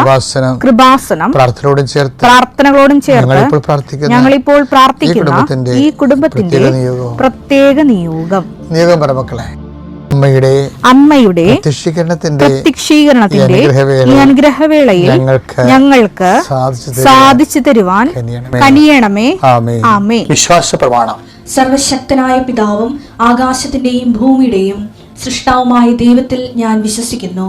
കൃപാസനം പ്രാർത്ഥനയോടും ചേർത്ത് പ്രാർത്ഥനകളോടും ചേർത്ത് ഞങ്ങളിപ്പോൾ പ്രാർത്ഥിക്കുന്ന ഈ കുടുംബത്തിന്റെ പ്രത്യേക നിയോഗം. നിയോഗം. പരമക്കളെ അമ്മയുടെ അമ്മയുടെ പ്രത്യക്ഷീകരണത്തിന്റെ ഈ അനുഗ്രഹവേള അനുഗ്രഹവേളയിൽ ഞങ്ങൾക്ക് സാധിച്ചു തരുവാൻ കനിയണമേ. ആമേ വിശ്വാസ പ്രമാണം. സർവശക്തനായ പിതാവും ആകാശത്തിന്റെയും ഭൂമിയുടെയും സൃഷ്ടാവുമായ ദൈവത്തിൽ ഞാൻ വിശ്വസിക്കുന്നു.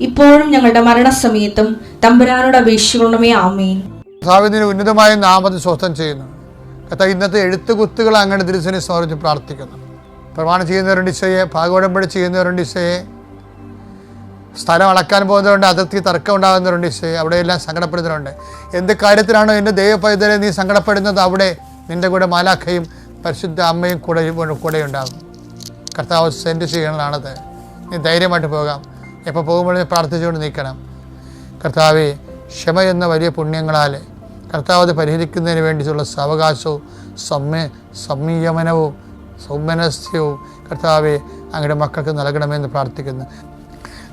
ഇപ്പോഴും ഞങ്ങളുടെ മരണസമയത്തും തമ്പുരാനോട് അപേക്ഷിക്കണമേ ആമേൻ. കർത്താവിന് ഉന്നതമായ നാമത്തിൽ സ്വസ്ഥം ചെയ്യുന്നു. കർത്താവ് ഇന്നത്തെ എഴുത്തുകുത്തുകൾ അങ്ങനെ തിരുസനെ സ്മരിച്ച് പ്രാർത്ഥിക്കുന്നു. പ്രമാണം ചെയ്യുന്നവരുണ്ട് ഇസയെ ഭാഗവടമ്പടി ചെയ്യുന്നവരുണ്ട് ഇസയെ സ്ഥലം അളക്കാൻ പോകുന്നവരുണ്ട് അതിർത്തി തർക്കം ഉണ്ടാകുന്നവരുണ്ട് ഇസയെ അവിടെയെല്ലാം സങ്കടപ്പെടുന്നവരുണ്ട്. എന്ത് കാര്യത്തിലാണോ എന്റെ ദൈവപൈതലെ നീ സങ്കടപ്പെടുന്നത് അവിടെ നിന്റെ കൂടെ മാലാഖയും പരിശുദ്ധ അമ്മയും കൂടെ കൂടെ ഉണ്ടാകും കർത്താവ് സെൻഡ് ചെയ്യണതാണത്. നീ ധൈര്യമായിട്ട് പോകാം. എപ്പോൾ പോകുമ്പോഴും പ്രാർത്ഥിച്ചുകൊണ്ട് നിൽക്കണം. കർത്താവെ ക്ഷമ എന്ന വലിയ പുണ്യങ്ങളാൽ കർത്താവ് അത് പരിഹരിക്കുന്നതിന് വേണ്ടിയിട്ടുള്ള സാവകാശവും സമ്മ സംയമനവും സൗമനസ്യവും കർത്താവെ അങ്ങയുടെ മക്കൾക്ക് നൽകണമെന്ന് പ്രാർത്ഥിക്കുന്നു.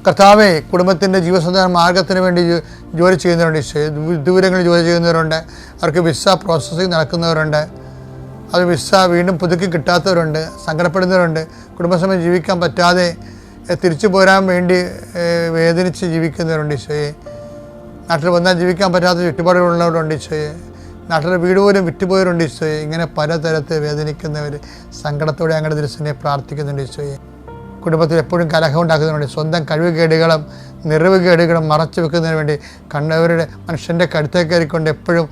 കർത്താവെ കുടുംബത്തിന്റെ ജീവസന്ധാന മാർഗത്തിന് വേണ്ടി ജോലി ചെയ്യുന്നവരുണ്ട്. ദൂരങ്ങളിൽ ജോലി ചെയ്യുന്നവരുണ്ട്. അവർക്ക് വിസ പ്രോസസ്സിങ് നടക്കുന്നവരുണ്ട്. അത് വിസ വീണ്ടും പുതുക്കി കിട്ടാത്തവരുണ്ട് സങ്കടപ്പെടുന്നവരുണ്ട്. കുടുംബസമയം ജീവിക്കാൻ പറ്റാതെ തിരിച്ചു പോരാൻ വേണ്ടി വേദനിച്ച് ജീവിക്കുന്നവരുണ്ട് ഈശോയെ. നാട്ടിൽ വന്നാൽ ജീവിക്കാൻ പറ്റാത്ത ചുറ്റുപാടുകളുള്ളവരുണ്ട് ഈശോയെ. നാട്ടിലെ വീട് പോലും വിറ്റുപോയവരുണ്ട് ഈശോയെ. ഇങ്ങനെ പലതരത്തെ വേദനിക്കുന്നവർ സങ്കടത്തോടെ ഞങ്ങളുടെ ദിവസനെ പ്രാർത്ഥിക്കുന്നുണ്ട് ഈശോയെ. കുടുംബത്തിൽ എപ്പോഴും കലഹം ഉണ്ടാക്കുന്നതിന് വേണ്ടി സ്വന്തം കഴിവുകേടുകളും നിറവുകേടുകളും മറച്ചു വെക്കുന്നതിന് വേണ്ടി കണ്ടവരുടെ മനുഷ്യന്റെ കടുത്തേക്ക് കയറിക്കൊണ്ട് എപ്പോഴും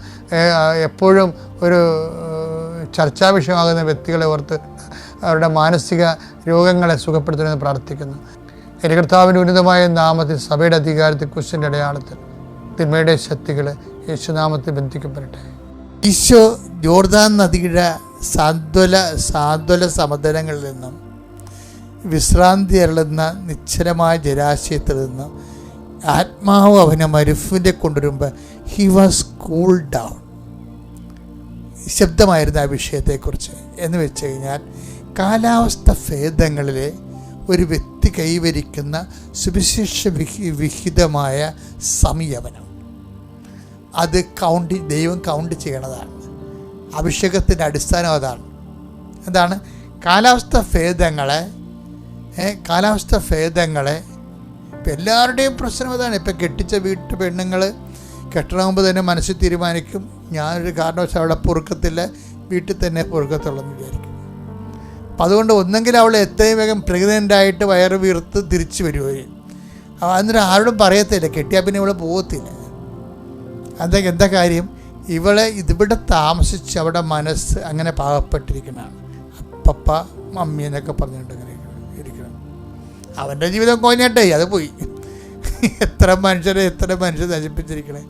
എപ്പോഴും ഒരു ചർച്ചാ വിഷയമാകുന്ന വ്യക്തികളെ ഓർത്ത് അവരുടെ മാനസിക രോഗങ്ങളെ സുഖപ്പെടുത്തണമെന്ന് പ്രാർത്ഥിക്കുന്നു. എന്റെ കർത്താവിന്റെ ഉന്നതമായ നാമത്തിൽ സഭയുടെ അധികാരത്തിൽ കുശിന്റെ അടയാളത്തിൽ തിന്മയുടെ ശക്തികൾ യേശുനാമത്തിൽ ബന്ധിക്കപ്പെടട്ടെ. ഈശോ ജോർദാൻ നദിയുടെ സാന്ത്വല സാന്ത്വല സമതലങ്ങളിൽ നിന്നും വിശ്രാന്തി അരളുന്ന നിശ്ചലമായ ജലാശയത്തിൽ നിന്നും ആത്മാവ് അവനെ മരുഫിന്റെ കൊണ്ടുവരുമ്പോൾ ഹി വാസ് കൂൾ ഡൗൺ ശബ്ദമായിരുന്നു ആ വിഷയത്തെക്കുറിച്ച് എന്ന് വെച്ച് കഴിഞ്ഞാൽ കാലാവസ്ഥ ഭേദങ്ങളിലെ ഒരു വ്യക്തി കൈവരിക്കുന്ന സുവിശേഷ വിഹി വിഹിതമായ സംയമനം. അത് കൗണ്ട് ദൈവം കൗണ്ട് ചെയ്യണതാണ്. അഭിഷേകത്തിന്റെ അടിസ്ഥാനം അതാണ്. എന്താണ്? കാലാവസ്ഥ ഭേദങ്ങളെ കാലാവസ്ഥ ഭേദങ്ങളെ ഇപ്പം എല്ലാവരുടെയും പ്രശ്നം അതാണ്. ഇപ്പം കെട്ടിച്ച വീട്ടു പെണ്ണുങ്ങൾ കെട്ടണമുമ്പോൾ തന്നെ മനസ്സിൽ തീരുമാനിക്കും. ഞാനൊരു കാരണവശാൽ അവിടെ പൊറുക്കത്തില്ല. വീട്ടിൽ തന്നെ പൊറുക്കത്തുള്ളെന്ന് വിചാരിക്കും. അപ്പം അതുകൊണ്ട് ഒന്നെങ്കിൽ അവൾ എത്രയും വേഗം പ്രഗ്നന്റ് ആയിട്ട് വയറ് വീർത്ത് തിരിച്ചു വരുകയും അവ അന്നേരം ആരോടും പറയത്തില്ല. കെട്ടിയാൽ പിന്നെ ഇവളെ പോകത്തില്ല അതൊക്കെ എന്താ കാര്യം? ഇവളെ ഇതിവിടെ താമസിച്ച് അവിടെ മനസ്സ് അങ്ങനെ പാകപ്പെട്ടിരിക്കണതാണ്. അപ്പപ്പ മമ്മി എന്നൊക്കെ പറഞ്ഞുകൊണ്ട് അങ്ങനെ ഇരിക്കണം. അവന്റെ ജീവിതം കോഞ്ഞാട്ടേ അത് പോയി. എത്ര മനുഷ്യരെ എത്ര മനുഷ്യർ നശിപ്പിച്ചിരിക്കണേ.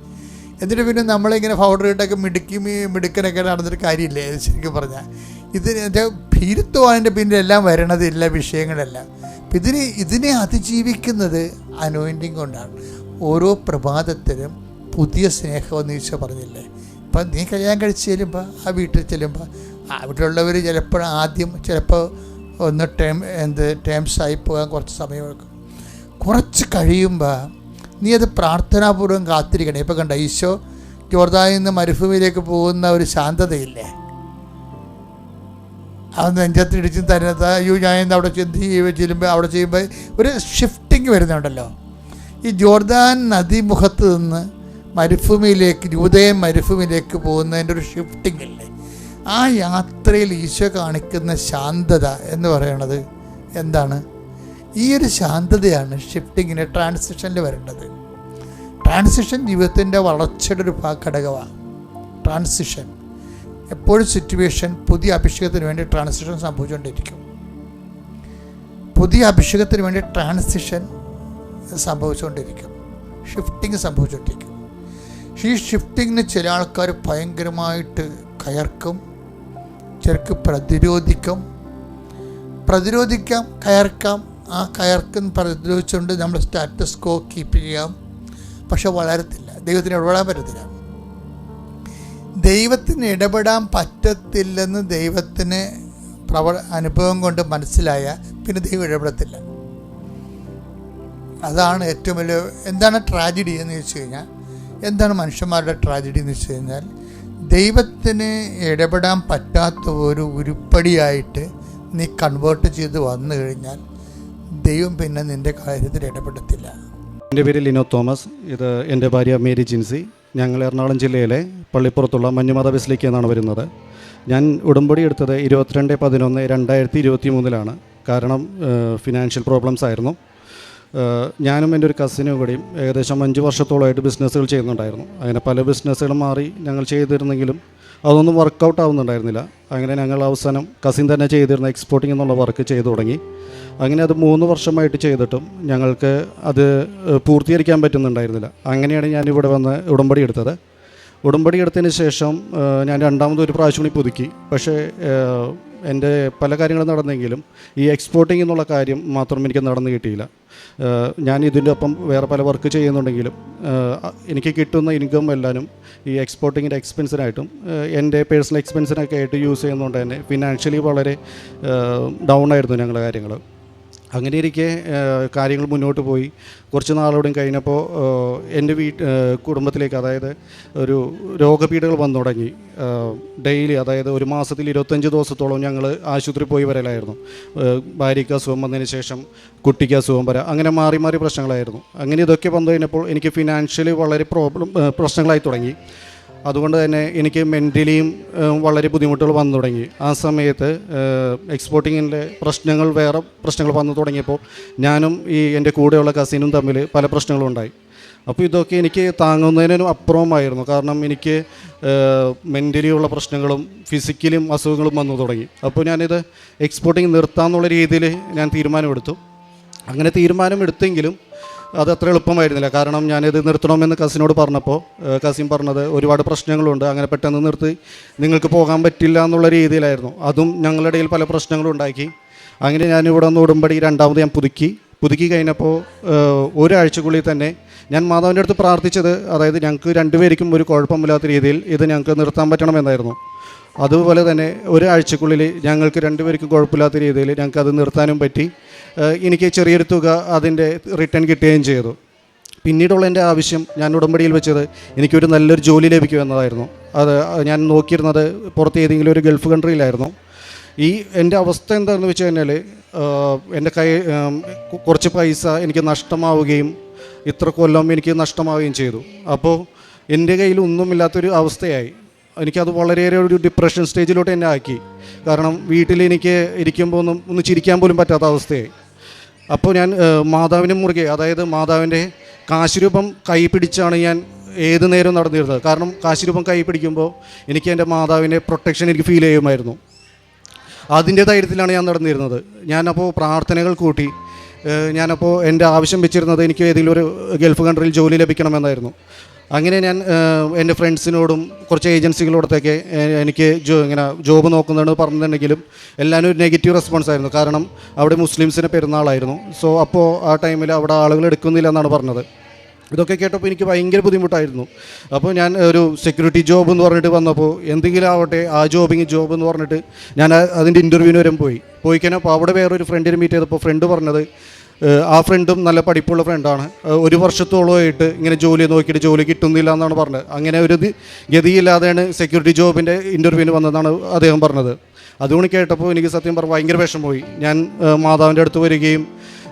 എന്നിട്ട് പിന്നെ നമ്മളിങ്ങനെ പൗഡർ ഇട്ടൊക്കെ മിടുക്കി മിടുക്കനൊക്കെ നടന്നിട്ട് കാര്യമില്ലേ? ശരിക്കും പറഞ്ഞാൽ ഇതിന്റെ ഭീരുത്വം പിന്നിൽ പിന്നിലെല്ലാം വരണത് എല്ലാ വിഷയങ്ങളെല്ലാം. ഇതിന് ഇതിനെ അതിജീവിക്കുന്നത് അനോയിന്റിങ് കൊണ്ടാണ്. ഓരോ പ്രഭാതത്തിലും പുതിയ സ്നേഹമെന്ന് ഈശോ പറഞ്ഞില്ലേ? ഇപ്പം നീ കല്യാണം കഴിച്ച് ചെല്ലുമ്പോൾ ആ വീട്ടിൽ ചെല്ലുമ്പോൾ അവിടെയുള്ളവർ ചിലപ്പോൾ ആദ്യം ചിലപ്പോൾ ഒന്ന് ടേം എന്ത് ടേംസ് ആയി പോകാൻ കുറച്ച് സമയമെടുക്കും കുറച്ച് കഴിയുമ്പോൾ നീ അത് പ്രാർത്ഥനാപൂർവം കാത്തിരിക്കണം. ഇപ്പം കണ്ട ഈശോ ജോർദാനിൽ നിന്ന് മരുഭൂമിയിലേക്ക് പോകുന്ന ഒരു ശാന്തതയില്ലേ? അവൻ നെഞ്ചത്തിടിച്ചും തരത്ത് അയ്യോ ഞാൻ എന്താ അവിടെ ചെന്ന് ചെയ്യുമ്പോൾ അവിടെ ചെയ്യുമ്പോൾ ഒരു ഷിഫ്റ്റിംഗ് വരുന്നുണ്ടല്ലോ. ഈ ജോർദാൻ നദീമുഖത്ത് നിന്ന് മരുഭൂമിയിലേക്ക് ജൂതയം മരുഭൂമിയിലേക്ക് പോകുന്നതിന്റെ ഒരു ഷിഫ്റ്റിംഗ് ഇല്ലേ ആ യാത്രയിൽ ഈശോ കാണിക്കുന്ന ശാന്തത എന്ന് പറയണത് എന്താണ്? ഈ ഒരു ശാന്തതയാണ് ഷിഫ്റ്റിങ്ങിന് ട്രാൻസിഷനിൽ വരേണ്ടത്. ട്രാൻസിഷൻ ജീവിതത്തിന്റെ വളർച്ചയുടെ ഒരു ഘടകമാണ് ട്രാൻസിഷൻ എപ്പോഴും സിറ്റുവേഷൻ പുതിയ അഭിഷേകത്തിന് വേണ്ടി ട്രാൻസിഷൻ സംഭവിച്ചുകൊണ്ടിരിക്കും. പുതിയ അഭിഷേകത്തിന് വേണ്ടി ട്രാൻസിഷൻ സംഭവിച്ചുകൊണ്ടിരിക്കും. ഷിഫ്റ്റിംഗ് സംഭവിച്ചുകൊണ്ടിരിക്കും. ഈ ഷിഫ്റ്റിങ്ങിന് ചില ആൾക്കാർ ഭയങ്കരമായിട്ട് കയർക്കും ചിലർക്ക് പ്രതിരോധിക്കും. പ്രതിരോധിക്കാം കയർക്കാം. ആ കയർക്കും പ്രതിരോധിച്ചുകൊണ്ട് നമ്മൾ സ്റ്റാറ്റസ് കോ കീപ്പ് ചെയ്യാം. പക്ഷെ വളരത്തില്ല. ദൈവത്തിന് ഇടപെടാൻ പറ്റത്തില്ല. ദൈവത്തിന് ഇടപെടാൻ പറ്റത്തില്ലെന്ന് ദൈവത്തിന് പ്രവ അനുഭവം കൊണ്ട് മനസ്സിലായ പിന്നെ ദൈവം ഇടപെടത്തില്ല. അതാണ് ഏറ്റവും വലിയ എന്താണ് ട്രാജഡി എന്ന് ചോദിച്ചു കഴിഞ്ഞാൽ എന്താണ് മനുഷ്യന്മാരുടെ ട്രാജഡി എന്ന് വെച്ച് കഴിഞ്ഞാൽ ദൈവത്തിന് ഇടപെടാൻ പറ്റാത്ത ഒരു ഉരുപ്പടിയായിട്ട് നീ കൺവേർട്ട് ചെയ്ത് വന്നു കഴിഞ്ഞാൽ ദൈവം പിന്നെ നിന്റെ കാര്യത്തിൽ ഇടപെടത്തില്ല. എന്റെ പേര് ലിനോ തോമസ്. ഇത് എന്റെ ഭാര്യ മേരി ജിൻസി. ഞങ്ങൾ എറണാകുളം ജില്ലയിലെ പള്ളിപ്പുറത്തുള്ള മഞ്ഞുമാത ബസിലേക്ക് എന്നാണ് വരുന്നത്. ഞാൻ ഉടമ്പടി എടുത്തത് ഇരുപത്തിരണ്ട് പതിനൊന്ന് രണ്ടായിരത്തി ഇരുപത്തി മൂന്നിലാണ് കാരണം ഫിനാൻഷ്യൽ പ്രോബ്ലംസ് ആയിരുന്നു. ഞാനും എന്റെ ഒരു കസിനും കൂടിയും ഏകദേശം അഞ്ച് വർഷത്തോളമായിട്ട് ബിസിനസ്സുകൾ ചെയ്യുന്നുണ്ടായിരുന്നു. അങ്ങനെ പല ബിസിനസ്സുകളും മാറി ഞങ്ങൾ ചെയ്തിരുന്നെങ്കിലും അതൊന്നും വർക്കൗട്ട് ആവുന്നുണ്ടായിരുന്നില്ല. അങ്ങനെ ഞങ്ങൾ അവസാനം കസിൻ തന്നെ ചെയ്തിരുന്ന എക്സ്പോർട്ടിംഗ് എന്നുള്ള വർക്ക് ചെയ്തു തുടങ്ങി. അങ്ങനെ അത് മൂന്ന് വർഷമായിട്ട് ചെയ്തിട്ടും ഞങ്ങൾക്ക് അത് പൂർത്തീകരിക്കാൻ പറ്റുന്നുണ്ടായിരുന്നില്ല. അങ്ങനെയാണ് ഞാൻ ഇവിടെ വന്ന് ഉടമ്പടി എടുത്തത്. ഉടമ്പടി എടുത്തതിന് ശേഷം ഞാൻ രണ്ടാമത് ഒരു പ്രാവശ്യം കൂടി പുതുക്കി. പക്ഷേ എന്റെ പല കാര്യങ്ങളും നടന്നെങ്കിലും ഈ എക്സ്പോർട്ടിംഗ് എന്നുള്ള കാര്യം മാത്രം എനിക്ക് നടന്നു കിട്ടിയില്ല. ഞാൻ ഇതിന്റെ ഒപ്പം വേറെ പല വർക്ക് ചെയ്യുന്നുണ്ടെങ്കിലും എനിക്ക് കിട്ടുന്ന ഇൻകം എല്ലാനും ഈ എക്സ്പോർട്ടിങ്ങിന്റെ എക്സ്പെൻസിനായിട്ടും എന്റെ പേഴ്സണൽ എക്സ്പെൻസിനൊക്കെ ആയിട്ട് യൂസ് ചെയ്യുന്നതുകൊണ്ട് തന്നെ ഫിനാൻഷ്യലി വളരെ ഡൗൺ ആയിരുന്നു ഞങ്ങളുടെ കാര്യങ്ങൾ അങ്ങനെ ഇരിക്കെ കാര്യങ്ങൾ മുന്നോട്ട് പോയി. കുറച്ച് നാളോടും കഴിഞ്ഞപ്പോൾ എന്റെ വീട്ട് കുടുംബത്തിലേക്ക് അതായത് ഒരു രോഗപീഠകൾ വന്നു തുടങ്ങി. ഡെയിലി അതായത് ഒരു മാസത്തിൽ ഇരുപത്തഞ്ച് ദിവസത്തോളം ഞങ്ങൾ ആശുപത്രി പോയി വരലായിരുന്നു. ഭാര്യയ്ക്ക് അസുഖം വന്നതിന് ശേഷം കുട്ടിക്ക് അസുഖം വരാം അങ്ങനെ മാറി മാറി പ്രശ്നങ്ങളായിരുന്നു. അങ്ങനെ ഇതൊക്കെ വന്നു കഴിഞ്ഞപ്പോൾ എനിക്ക് ഫിനാൻഷ്യലി വളരെ പ്രോബ്ലം പ്രശ്നങ്ങളായി തുടങ്ങി. അതുകൊണ്ട് തന്നെ എനിക്ക് മെന്റലിയും വളരെ ബുദ്ധിമുട്ടുകൾ വന്നു തുടങ്ങി. ആ സമയത്ത് എക്സ്പോർട്ടിങ്ങിന്റെ പ്രശ്നങ്ങൾ വേറെ പ്രശ്നങ്ങൾ വന്നു തുടങ്ങിയപ്പോൾ ഞാനും ഈ എന്റെ കൂടെയുള്ള കസിനും തമ്മിൽ പല പ്രശ്നങ്ങളും ഉണ്ടായി. അപ്പോൾ ഇതൊക്കെ എനിക്ക് താങ്ങുന്നതിനും അപ്പുറമായിരുന്നു കാരണം എനിക്ക് മെന്റലിയുള്ള പ്രശ്നങ്ങളും ഫിസിക്കലും അസുഖങ്ങളും വന്നു തുടങ്ങി. അപ്പോൾ ഞാനിത് എക്സ്പോർട്ടിങ് നിർത്താമെന്നുള്ള രീതിയിൽ ഞാൻ തീരുമാനമെടുത്തു. അങ്ങനെ തീരുമാനമെടുത്തെങ്കിലും അത് അത്ര എളുപ്പമായിരുന്നില്ല. കാരണം ഞാനിത് നിർത്തണമെന്ന് കസിനോട് പറഞ്ഞപ്പോൾ കസിൻ പറഞ്ഞത് ഒരുപാട് പ്രശ്നങ്ങളുണ്ട് അങ്ങനെ പെട്ടെന്ന് നിർത്തി നിങ്ങൾക്ക് പോകാൻ പറ്റില്ല എന്നുള്ള രീതിയിലായിരുന്നു. അതും ഞങ്ങളുടെ ഇടയിൽ പല പ്രശ്നങ്ങളും ഉണ്ടാക്കി. അങ്ങനെ ഞാനിവിടെ നിന്ന് ഉടമ്പടി രണ്ടാമത് ഞാൻ പുതുക്കി. പുതുക്കി കഴിഞ്ഞപ്പോൾ ഒരാഴ്ചക്കുള്ളിൽ തന്നെ ഞാൻ മാതാവിന്റെ അടുത്ത് പ്രാർത്ഥിച്ചത് അതായത് ഞങ്ങൾക്ക് രണ്ടുപേർക്കും ഒരു കുഴപ്പമില്ലാത്ത രീതിയിൽ ഇത് ഞങ്ങൾക്ക് നിർത്താൻ പറ്റണമെന്നായിരുന്നു. അതുപോലെ തന്നെ ഒരാഴ്ചക്കുള്ളിൽ ഞങ്ങൾക്ക് രണ്ടുപേർക്കും കുഴപ്പമില്ലാത്ത രീതിയിൽ ഞങ്ങൾക്ക് അത് നിർത്താനും പറ്റി. എനിക്ക് ചെറിയൊരു തുക അതിന്റെ റിട്ടേൺ കിട്ടുകയും ചെയ്തു. പിന്നീടുള്ള എന്റെ ആവശ്യം ഞാൻ ഉടമ്പടിയിൽ വെച്ചത് എനിക്കൊരു നല്ലൊരു ജോലി ലഭിക്കും എന്നതായിരുന്നു. അത് ഞാൻ നോക്കിയിരുന്നത് പുറത്ത് ഏതെങ്കിലും ഒരു ഗൾഫ് കൺട്രിയിലായിരുന്നു. ഈ എന്റെ അവസ്ഥ എന്താണെന്ന് വെച്ച് കഴിഞ്ഞാൽ എന്റെ കൈ കുറച്ച് പൈസ എനിക്ക് നഷ്ടമാവുകയും ഇത്ര കൊല്ലം എനിക്ക് നഷ്ടമാവുകയും ചെയ്തു. അപ്പോൾ എന്റെ കയ്യിൽ ഒന്നുമില്ലാത്തൊരു അവസ്ഥയായി. എനിക്കത് വളരെയേറെ ഒരു ഡിപ്രഷൻ സ്റ്റേജിലോട്ട് എന്നെ ആക്കി. കാരണം വീട്ടിൽ എനിക്ക് ഇരിക്കുമ്പോൾ ഒന്നും ഒന്ന് ചിരിക്കാൻ പോലും പറ്റാത്ത അവസ്ഥയായി. അപ്പോൾ ഞാൻ മാതാവിനെ മുറുകെ അതായത് മാതാവിന്റെ കാശുരൂപം കൈ പിടിച്ചാണ് ഞാൻ ഏത് നേരവും നടന്നിരുന്നത്. കാരണം കാശുരൂപം കൈ പിടിക്കുമ്പോൾ എനിക്ക് എന്റെ മാതാവിന്റെ പ്രൊട്ടക്ഷൻ എനിക്ക് ഫീൽ ചെയ്യുമായിരുന്നു. അതിന്റെ ധൈര്യത്തിലാണ് ഞാൻ നടന്നിരുന്നത്. ഞാനപ്പോൾ പ്രാർത്ഥനകൾ കൂട്ടി ഞാനപ്പോൾ എന്റെ ആവശ്യം വെച്ചിരുന്നത് എനിക്ക് ഏതെങ്കിലും ഒരു ഗൾഫ് കൺട്രിയിൽ ജോലി ലഭിക്കണമെന്നായിരുന്നു. അങ്ങനെ ഞാൻ എന്റെ ഫ്രണ്ട്സിനോടും കുറച്ച് ഏജൻസികളോടത്തൊക്കെ എനിക്ക് ജോ ഇങ്ങനെ ജോബ് നോക്കുന്നതെന്ന് പറഞ്ഞിട്ടുണ്ടെങ്കിലും എല്ലാവരും ഒരു നെഗറ്റീവ് റെസ്പോൺസ് ആയിരുന്നു. കാരണം അവിടെ മുസ്ലിംസിന്റെ പെരുന്നാളായിരുന്നു. സോ അപ്പോൾ ആ ടൈമിൽ അവിടെ ആളുകൾ എടുക്കുന്നില്ല എന്നാണ് പറഞ്ഞത്. ഇതൊക്കെ കേട്ടപ്പോൾ എനിക്ക് ഭയങ്കര ബുദ്ധിമുട്ടായിരുന്നു. അപ്പോൾ ഞാൻ ഒരു സെക്യൂരിറ്റി ജോബ് എന്ന് പറഞ്ഞിട്ട് വന്നപ്പോൾ എന്തെങ്കിലും ആവട്ടെ ആ ജോബിങ് ജോബ് എന്ന് പറഞ്ഞിട്ട് ഞാൻ അതിന്റെ ഇന്റർവ്യൂവിന് വരെ പോയി. പോയി കഴിഞ്ഞപ്പോൾ അവിടെ വേറൊരു ഫ്രണ്ടിനെ മീറ്റ് ചെയ്തപ്പോൾ ഫ്രണ്ട് പറഞ്ഞത് ആ ഫ്രണ്ടും നല്ല പഠിപ്പുള്ള ഫ്രണ്ടാണ് ഒരു വർഷത്തോളമായിട്ട് ഇങ്ങനെ ജോലി നോക്കിയിട്ട് ജോലി കിട്ടുന്നില്ല എന്നാണ് പറഞ്ഞത്. അങ്ങനെ ഒരു ഗതിയില്ലാതെയാണ് സെക്യൂരിറ്റി ജോബിന്റെ ഇന്റർവ്യൂവിന് വന്നതെന്നാണ് അദ്ദേഹം പറഞ്ഞത്. അതുകൊണ്ട് കേട്ടപ്പോൾ എനിക്ക് സത്യം പറഞ്ഞാൽ ഭയങ്കര പോയി ഞാൻ മാതാവിന്റെ അടുത്ത് വരികയും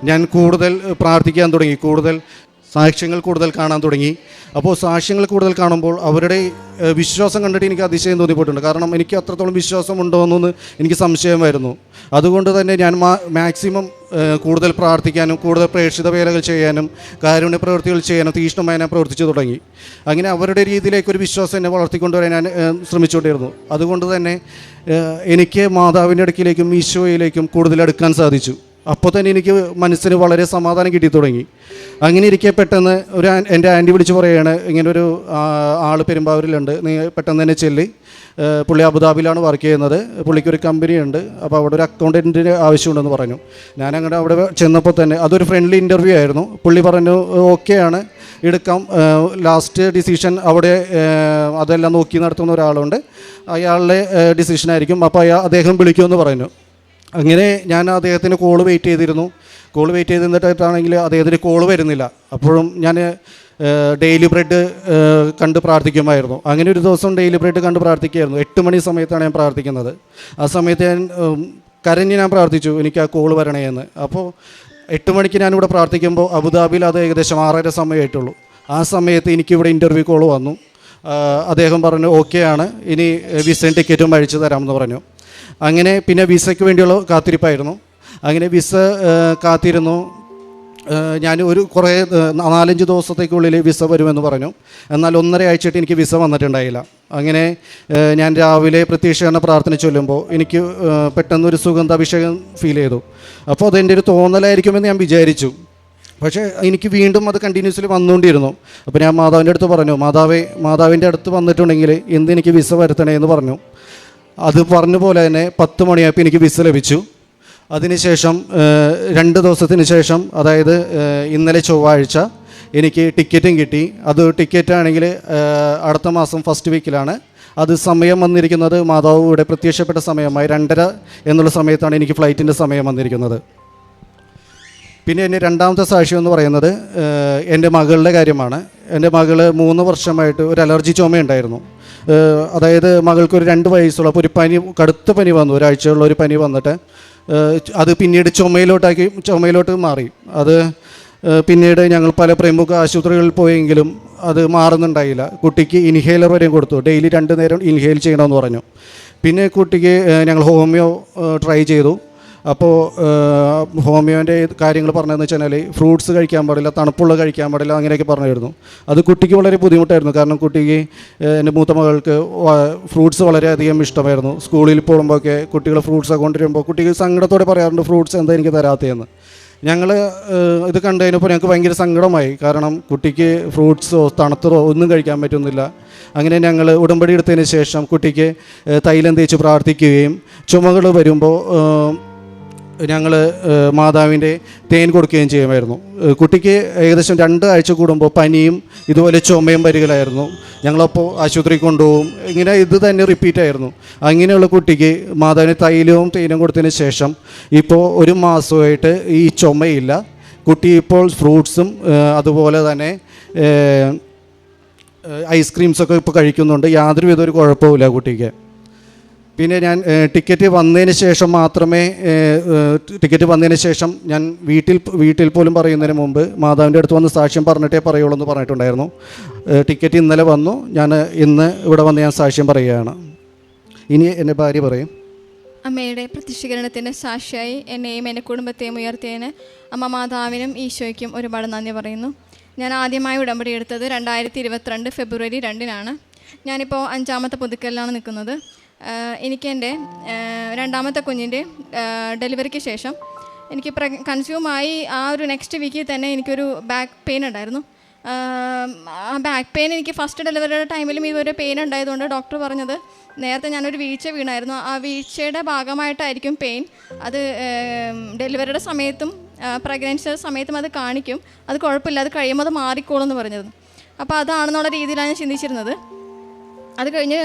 ഞാൻ കൂടുതൽ പ്രാർത്ഥിക്കാൻ തുടങ്ങി. കൂടുതൽ സാക്ഷ്യങ്ങൾ കൂടുതൽ കാണാൻ തുടങ്ങി. അപ്പോൾ സാക്ഷ്യങ്ങൾ കൂടുതൽ കാണുമ്പോൾ അവരുടെ വിശ്വാസം കണ്ടിട്ട് എനിക്ക് അതിശയം തോന്നിപ്പോയിട്ടുണ്ട്. കാരണം എനിക്ക് അത്രത്തോളം വിശ്വാസം ഉണ്ടോ എന്നൊന്ന് എനിക്ക് സംശയമായിരുന്നു. അതുകൊണ്ട് തന്നെ ഞാൻ മാക്സിമം കൂടുതൽ പ്രാർത്ഥിക്കാനും കൂടുതൽ പ്രേക്ഷിത വേലകൾ ചെയ്യാനും കാരുണ്യ പ്രവൃത്തികൾ ചെയ്യാനും തീഷ്ണമായി ഞാൻ പ്രവർത്തിച്ചു തുടങ്ങി. അങ്ങനെ അവരുടെ രീതിയിലേക്ക് ഒരു വിശ്വാസം എന്നെ വളർത്തിക്കൊണ്ടുവരാൻ ഞാൻ ശ്രമിച്ചുകൊണ്ടിരുന്നു. അതുകൊണ്ട് തന്നെ എനിക്ക് മാതാവിന്റെ അടുക്കിലേക്കും ഈശോയിലേക്കും കൂടുതൽ അടുക്കാൻ സാധിച്ചു. അപ്പോൾ തന്നെ എനിക്ക് മനസ്സിന് വളരെ സമാധാനം കിട്ടി തുടങ്ങി. അങ്ങനെ ഇരിക്കെ പെട്ടെന്ന് ഒരു എന്റെ ആന്റി വിളിച്ച് പറയുകയാണ് ഇങ്ങനെ ഒരു ആൾ പെരുമ്പാവൂരിലുണ്ട്. നീ പെട്ടെന്ന് തന്നെ ചെല്ലി. പുള്ളി അബുദാബിയിലാണ് വർക്ക് ചെയ്യുന്നത്. പുള്ളിക്കൊരു കമ്പനി ഉണ്ട്. അപ്പോൾ അവിടെ ഒരു അക്കൗണ്ടന്റിന്റെ ആവശ്യമുണ്ടെന്ന് പറഞ്ഞു. ഞാൻ അങ്ങനെ അവിടെ ചെന്നപ്പോൾ തന്നെ അതൊരു ഫ്രണ്ട്ലി ഇന്റർവ്യൂ ആയിരുന്നു. പുള്ളി പറഞ്ഞു ഓക്കെയാണ് എടുക്കാം. ലാസ്റ്റ് ഡിസിഷൻ അവിടെ അതെല്ലാം നോക്കി നടത്തുന്ന ഒരാളുണ്ട്. അയാളുടെ ഡിസിഷനായിരിക്കും അപ്പോൾ അയാൾ അദ്ദേഹം വിളിക്കുമെന്ന് പറഞ്ഞു. അങ്ങനെ ഞാൻ അദ്ദേഹത്തിന് കോൾ വെയിറ്റ് ചെയ്തിരുന്നു. കോൾ വെയിറ്റ് ചെയ്ത് നിന്നിട്ടാണെങ്കിൽ അദ്ദേഹത്തിന് കോൾ വരുന്നില്ല. അപ്പോഴും ഞാൻ ഡെയിലി ബ്രെഡ് കണ്ട് പ്രാർത്ഥിക്കുമായിരുന്നു. അങ്ങനെ ഒരു ദിവസം ഡെയിലി ബ്രെഡ് കണ്ട് പ്രാർത്ഥിക്കുമായിരുന്നു എട്ട് മണി സമയത്താണ് ഞാൻ പ്രാർത്ഥിക്കുന്നത്. ആ സമയത്ത് ഞാൻ കരഞ്ഞ് ഞാൻ പ്രാർത്ഥിച്ചു എനിക്ക് ആ കോൾ വരണേ എന്ന്. അപ്പോൾ എട്ട് മണിക്ക് ഞാനിവിടെ പ്രാർത്ഥിക്കുമ്പോൾ അബുദാബിയിൽ അത് ഏകദേശം ആറര സമയമായിട്ടുള്ളൂ. ആ സമയത്ത് എനിക്കിവിടെ ഇന്റർവ്യൂ കോൾ വന്നു. അദ്ദേഹം പറഞ്ഞു ഓക്കെ ആണ്. ഇനി വിസയും ടിക്കറ്റും അഴിച്ചു തരാമെന്ന് പറഞ്ഞു. അങ്ങനെ പിന്നെ വിസയ്ക്ക് വേണ്ടിയുള്ള കാത്തിരിപ്പായിരുന്നു. അങ്ങനെ വിസ കാത്തിരുന്നു. ഞാൻ ഒരു കുറേ നാലഞ്ച് ദിവസത്തേക്കുള്ളിൽ വിസ വരുമെന്ന് പറഞ്ഞു. എന്നാൽ ഒന്നര ആഴ്ചയായിട്ട് എനിക്ക് വിസ വന്നിട്ടുണ്ടായില്ല. അങ്ങനെ ഞാൻ രാവിലെ പ്രത്യക്ഷീകരണ പ്രാർത്ഥന ചൊല്ലുമ്പോൾ എനിക്ക് പെട്ടെന്നൊരു സുഗന്ധാഭിഷേകം ഫീൽ ചെയ്തു. അപ്പോൾ അതെന്റെ ഒരു തോന്നലായിരിക്കുമെന്ന് ഞാൻ വിചാരിച്ചു. പക്ഷേ എനിക്ക് വീണ്ടും അത് കണ്ടിന്യൂസ്ലി വന്നുകൊണ്ടിരുന്നു. അപ്പോൾ ഞാൻ മാതാവിന്റെ അടുത്ത് പറഞ്ഞു മാതാവേ മാതാവിന്റെ അടുത്ത് വന്നിട്ടുണ്ടെങ്കിൽ എന്ത് എനിക്ക് വിസ വരുത്തണേ എന്ന് പറഞ്ഞു. അത് പറഞ്ഞ പോലെ തന്നെ പത്ത് മണിയായപ്പോൾ എനിക്ക് വിസ ലഭിച്ചു. അതിനുശേഷം രണ്ട് ദിവസത്തിന് ശേഷം അതായത് ഇന്നലെ ചൊവ്വാഴ്ച എനിക്ക് ടിക്കറ്റും കിട്ടി. അത് ടിക്കറ്റ് ആണെങ്കിൽ അടുത്ത മാസം ഫസ്റ്റ് വീക്കിലാണ്. അത് സമയം വന്നിരിക്കുന്നത് മാതാവ് ഇവിടെ പ്രത്യക്ഷപ്പെട്ട സമയമായി രണ്ടര എന്നുള്ള സമയത്താണ് എനിക്ക് ഫ്ലൈറ്റിന്റെ സമയം വന്നിരിക്കുന്നത്. പിന്നെ എന്റെ രണ്ടാമത്തെ സാക്ഷ്യം എന്ന് പറയുന്നത് എന്റെ മകളുടെ കാര്യമാണ്. എന്റെ മകൾ മൂന്ന് വർഷമായിട്ട് ഒരു അലർജി ചുമയുണ്ടായിരുന്നു. അതായത് മകൾക്ക് ഒരു രണ്ട് വയസ്സുള്ളപ്പോൾ ഒരു പനി കടുത്ത പനി വന്നു ഒരാഴ്ചയുള്ള ഒരു പനി വന്നിട്ട്. അത് പിന്നീട് ചുമയിലോട്ടാക്കി ചുമയിലോട്ട് മാറി. അത് പിന്നീട് ഞങ്ങൾ പല പ്രമുഖ ആശുപത്രികളിൽ പോയെങ്കിലും അത് മാറുന്നുണ്ടായില്ല. കുട്ടിക്ക് ഇൻഹേലർ വരെയും കൊടുത്തു. ഡെയിലി രണ്ട് നേരം ഇൻഹേൽ ചെയ്യണമെന്ന് പറഞ്ഞു. പിന്നെ കുട്ടിക്ക് ഞങ്ങൾ ഹോമിയോ ട്രൈ ചെയ്തു. അപ്പോൾ ഹോമിയോന്റെ കാര്യങ്ങൾ പറഞ്ഞതെന്ന് വെച്ച് കഴിഞ്ഞാൽ ഫ്രൂട്ട്സ് കഴിക്കാൻ പാടില്ല തണുപ്പുള്ള കഴിക്കാൻ പാടില്ല അങ്ങനെയൊക്കെ പറഞ്ഞായിരുന്നു. അത് കുട്ടിക്ക് വളരെ ബുദ്ധിമുട്ടായിരുന്നു. കാരണം കുട്ടിക്ക് എന്റെ മൂത്ത മകൾക്ക് ഫ്രൂട്ട്സ് വളരെയധികം ഇഷ്ടമായിരുന്നു. സ്കൂളിൽ പോകുമ്പോഴൊക്കെ കുട്ടികൾ ഫ്രൂട്ട്സ് കൊണ്ടുവരുമ്പോൾ കുട്ടിക്ക് സങ്കടത്തോടെ പറയാറുണ്ട് ഫ്രൂട്ട്സ് എന്താ എനിക്ക് തരാത്തതെന്ന്. ഞങ്ങൾ ഇത് കണ്ടു കഴിഞ്ഞപ്പോൾ ഞങ്ങൾക്ക് ഭയങ്കര സങ്കടമായി. കാരണം കുട്ടിക്ക് ഫ്രൂട്ട്സോ തണുത്തതോ ഒന്നും കഴിക്കാൻ പറ്റുന്നില്ല. അങ്ങനെ ഞങ്ങൾ ഉടമ്പടി എടുത്തതിന് ശേഷം കുട്ടിക്ക് തൈലം തേച്ച് പ്രാർത്ഥിക്കുകയും ചുമകൾ വരുമ്പോൾ ഞങ്ങൾ മാതാവിന്റെ തേൻ കൊടുക്കുകയും ചെയ്യുമായിരുന്നു. കുട്ടിക്ക് ഏകദേശം രണ്ട് ആഴ്ച കൂടുമ്പോൾ പനിയും ഇതുപോലെ ചുമയും വരികയായിരുന്നു ഞങ്ങളപ്പോൾ ആശുപത്രിയിൽ കൊണ്ടുപോകും. ഇങ്ങനെ ഇത് തന്നെ റിപ്പീറ്റ് ആയിരുന്നു. അങ്ങനെയുള്ള കുട്ടിക്ക് മാതാവിന് തൈലവും തേനും കൊടുത്തതിന് ശേഷം ഇപ്പോൾ ഒരു മാസമായിട്ട് ഈ ചുമയില്ല. കുട്ടി ഇപ്പോൾ ഫ്രൂട്ട്സും അതുപോലെ തന്നെ ഐസ്ക്രീംസൊക്കെ ഇപ്പോൾ കഴിക്കുന്നുണ്ട്. യാതൊരു വിധ ഒരു കുഴപ്പമില്ല കുട്ടിക്ക്. പിന്നെ ഞാൻ ടിക്കറ്റ് വന്നതിന് ശേഷം മാത്രമേ ടിക്കറ്റ് വന്നതിന് ശേഷം ഞാൻ വീട്ടിൽ വീട്ടിൽ പോലും പറയുന്നതിന് മുമ്പ് മാതാവിന്റെ അടുത്ത് വന്ന് സാക്ഷ്യം പറഞ്ഞിട്ടേ പറയുള്ളൂ എന്ന് പറഞ്ഞിട്ടുണ്ടായിരുന്നു. ടിക്കറ്റ് ഇന്നലെ വന്നു. ഞാൻ ഇന്ന് ഇവിടെ വന്ന് ഞാൻ സാക്ഷ്യം പറയുകയാണ്. ഇനി എന്റെ ഭാര്യ പറയും. അമ്മയുടെ പ്രത്യക്ഷീകരണത്തിന്റെ സാക്ഷിയായി എന്നെയും എന്റെ കുടുംബത്തെയും ഉയർത്തിയതിന് അമ്മ മാതാവിനും ഈശോയ്ക്കും ഒരുപാട് നന്ദി പറയുന്നു. ഞാൻ ആദ്യമായി ഉടമ്പടി എടുത്തത് രണ്ടായിരത്തി ഇരുപത്തിരണ്ട് ഫെബ്രുവരി രണ്ടിനാണ്. ഞാനിപ്പോൾ അഞ്ചാമത്തെ പുതുക്കലിലാണ് നിൽക്കുന്നത്. എനിക്ക് എന്റെ രണ്ടാമത്തെ കുഞ്ഞിന്റെ ഡെലിവറിക്ക് ശേഷം എനിക്ക് പ്ര കൺസ്യൂമായി ആ ഒരു നെക്സ്റ്റ് വീക്കിൽ തന്നെ എനിക്കൊരു ബാക്ക് പെയിൻ ഉണ്ടായിരുന്നു. ആ ബാക്ക് പെയിൻ എനിക്ക് ഫസ്റ്റ് ഡെലിവറിയുടെ ടൈമിലും ഇതുവരെ പെയിൻ ഉണ്ടായതുകൊണ്ട് ഡോക്ടർ പറഞ്ഞത് നേരത്തെ ഞാനൊരു വീഴ്ച വീണായിരുന്നു. ആ വീഴ്ചയുടെ ഭാഗമായിട്ടായിരിക്കും പെയിൻ. അത് ഡെലിവറിയുടെ സമയത്തും പ്രഗ്നൻസിയുടെ സമയത്തും അത് കാണിക്കും. അത് കുഴപ്പമില്ല അത് കഴിയുമ്പോൾ അത് മാറിക്കോളും എന്ന് പറഞ്ഞത്. അപ്പോൾ അതാണെന്നുള്ള രീതിയിലാണ് ഞാൻ ചിന്തിച്ചിരുന്നത്. അത് കഴിഞ്ഞ്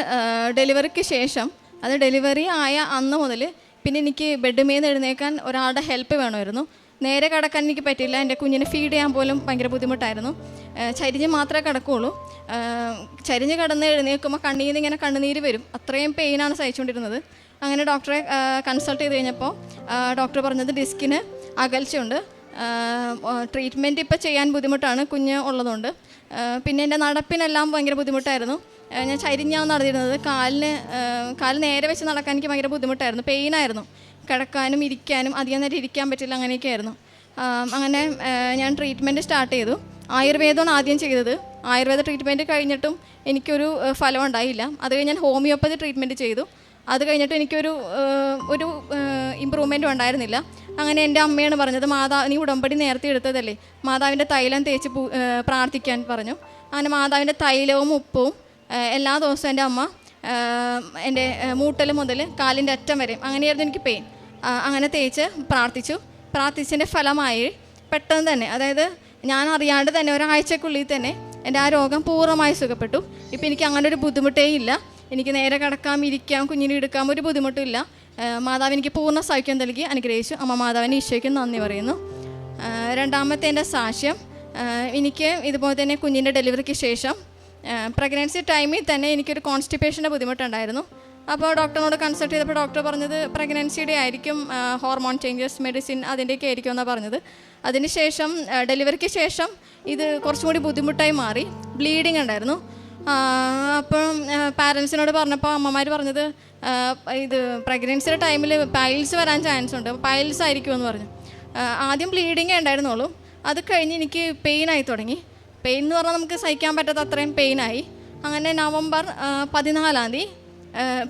ഡെലിവറിക്ക് ശേഷം അത് ഡെലിവറി ആയ അന്ന് മുതൽ പിന്നെ എനിക്ക് ബെഡ് മേന്ന് എഴുന്നേക്കാൻ ഒരാളുടെ ഹെൽപ്പ് വേണമായിരുന്നു. നേരെ കിടക്കാൻ എനിക്ക് പറ്റില്ല എന്റെ കുഞ്ഞിനെ ഫീഡ് ചെയ്യാൻ പോലും ഭയങ്കര ബുദ്ധിമുട്ടായിരുന്നു. ചരിഞ്ഞ് മാത്രമേ കിടക്കുകയുള്ളൂ ചരിഞ്ഞ് കിടന്ന് എഴുന്നേൽക്കുമ്പോൾ കണ്ണിൽ നിന്ന് ഇങ്ങനെ കണ്ണുനീര് വരും. അത്രയും പെയിനാണ് സഹിച്ചുകൊണ്ടിരുന്നത്. അങ്ങനെ ഡോക്ടറെ കൺസൾട്ട് ചെയ്ത് കഴിഞ്ഞപ്പോൾ ഡോക്ടർ പറഞ്ഞത് ഡിസ്കിന് അകൽച്ചയുണ്ട്. ട്രീറ്റ്മെന്റ് ഇപ്പോൾ ചെയ്യാൻ ബുദ്ധിമുട്ടാണ് കുഞ്ഞ് ഉള്ളതുകൊണ്ട്. പിന്നെ എന്റെ നടപ്പിനെല്ലാം ഭയങ്കര ബുദ്ധിമുട്ടായിരുന്നു. ഞാൻ ചരിഞ്ഞാണ് നടന്നിരുന്നത് കാലിന് കാൽ നേരെ വെച്ച് നടക്കാൻ എനിക്ക് ഭയങ്കര ബുദ്ധിമുട്ടായിരുന്നു. പെയിനായിരുന്നു കിടക്കാനും ഇരിക്കാനും അധികം നേരം ഇരിക്കാൻ പറ്റില്ല അങ്ങനെയൊക്കെ ആയിരുന്നു. അങ്ങനെ ഞാൻ ട്രീറ്റ്മെന്റ് സ്റ്റാർട്ട് ചെയ്തു. ആയുർവേദമാണ് ആദ്യം ചെയ്തത്. ആയുർവേദ ട്രീറ്റ്മെന്റ് കഴിഞ്ഞിട്ടും എനിക്കൊരു ഫലം ഉണ്ടായില്ല. അത് ഞാൻ ഹോമിയോപ്പതി ട്രീറ്റ്മെന്റ് ചെയ്തു. അത് കഴിഞ്ഞിട്ട് എനിക്കൊരു ഒരു ഇമ്പ്രൂവ്മെന്റും ഉണ്ടായിരുന്നില്ല. അങ്ങനെ എന്റെ അമ്മയാണ് പറഞ്ഞത് മാതാ നീ ഉടമ്പടി നേരത്തെ എടുത്തതല്ലേ? മാതാവിന്റെ തൈലം തേച്ച് പ്രാർത്ഥിക്കാൻ പറഞ്ഞു. അങ്ങനെ മാതാവിന്റെ തൈലവും ഉപ്പും എല്ലാ ദിവസവും എന്റെ അമ്മ എന്റെ മൂട്ടൽ മുതൽ കാലിന്റെ അറ്റം വരെ അങ്ങനെയായിരുന്നു എനിക്ക് പെയിൻ അങ്ങനെ തേച്ച് പ്രാർത്ഥിച്ചു. പ്രാർത്ഥിച്ചതിന്റെ ഫലമായി പെട്ടെന്ന് തന്നെ അതായത് ഞാൻ അറിയാണ്ട് തന്നെ ഒരാഴ്ചക്കുള്ളിൽ തന്നെ എന്റെ ആ രോഗം പൂർണമായി സുഖപ്പെട്ടു. ഇപ്പം എനിക്ക് അങ്ങനെ ഒരു ബുദ്ധിമുട്ടേ ഇല്ല. എനിക്ക് നേരെ കിടക്കാം ഇരിക്കാം കുഞ്ഞിനെ എടുക്കാം ഒരു ബുദ്ധിമുട്ടും ഇല്ല. മാതാവ് എനിക്ക് പൂർണ സൗഖ്യം നൽകി. അനുഗ്രഹിച്ചു. അമ്മ മാതാവിന് ഈശോയ്ക്ക് നന്ദി പറയുന്നു. രണ്ടാമത്തെ എന്റെ സാക്ഷ്യം എനിക്ക് ഇതുപോലെ തന്നെ കുഞ്ഞിന്റെ ഡെലിവറിക്ക് ശേഷം പ്രഗ്നൻസി ടൈമിൽ തന്നെ എനിക്കൊരു കോൺസ്റ്റിപ്പേഷന്റെ ബുദ്ധിമുട്ടുണ്ടായിരുന്നു. അപ്പോൾ ഡോക്ടറിനോട് കൺസൾട്ട് ചെയ്തപ്പോൾ ഡോക്ടർ പറഞ്ഞത് പ്രഗ്നൻസിയുടെ ആയിരിക്കും ഹോർമോൺ ചേഞ്ചസ് മെഡിസിൻ അതിന്റെയൊക്കെ ആയിരിക്കും എന്നാണ് പറഞ്ഞത്. അതിനുശേഷം ഡെലിവറിക്ക് ശേഷം ഇത് കുറച്ചും കൂടി ബുദ്ധിമുട്ടായി മാറി. ബ്ലീഡിങ് ഉണ്ടായിരുന്നു. അപ്പം പാരൻസിനോട് പറഞ്ഞപ്പോൾ അമ്മമാർ പറഞ്ഞത് ഇത് പ്രഗ്നൻസിയുടെ ടൈമിൽ പൈൽസ് വരാൻ ചാൻസ് ഉണ്ട്. പൈൽസ് ആയിരിക്കുമെന്ന് പറഞ്ഞു. ആദ്യം ബ്ലീഡിങ്ങേ ഉണ്ടായിരുന്നുള്ളൂ. അത് കഴിഞ്ഞ് എനിക്ക് പെയിൻ ആയി തുടങ്ങി. പെയിൻ എന്ന് പറഞ്ഞാൽ നമുക്ക് സഹിക്കാൻ പറ്റാത്ത അത്രയും പെയിനായി. അങ്ങനെ നവംബർ പതിനാലാം തീയതി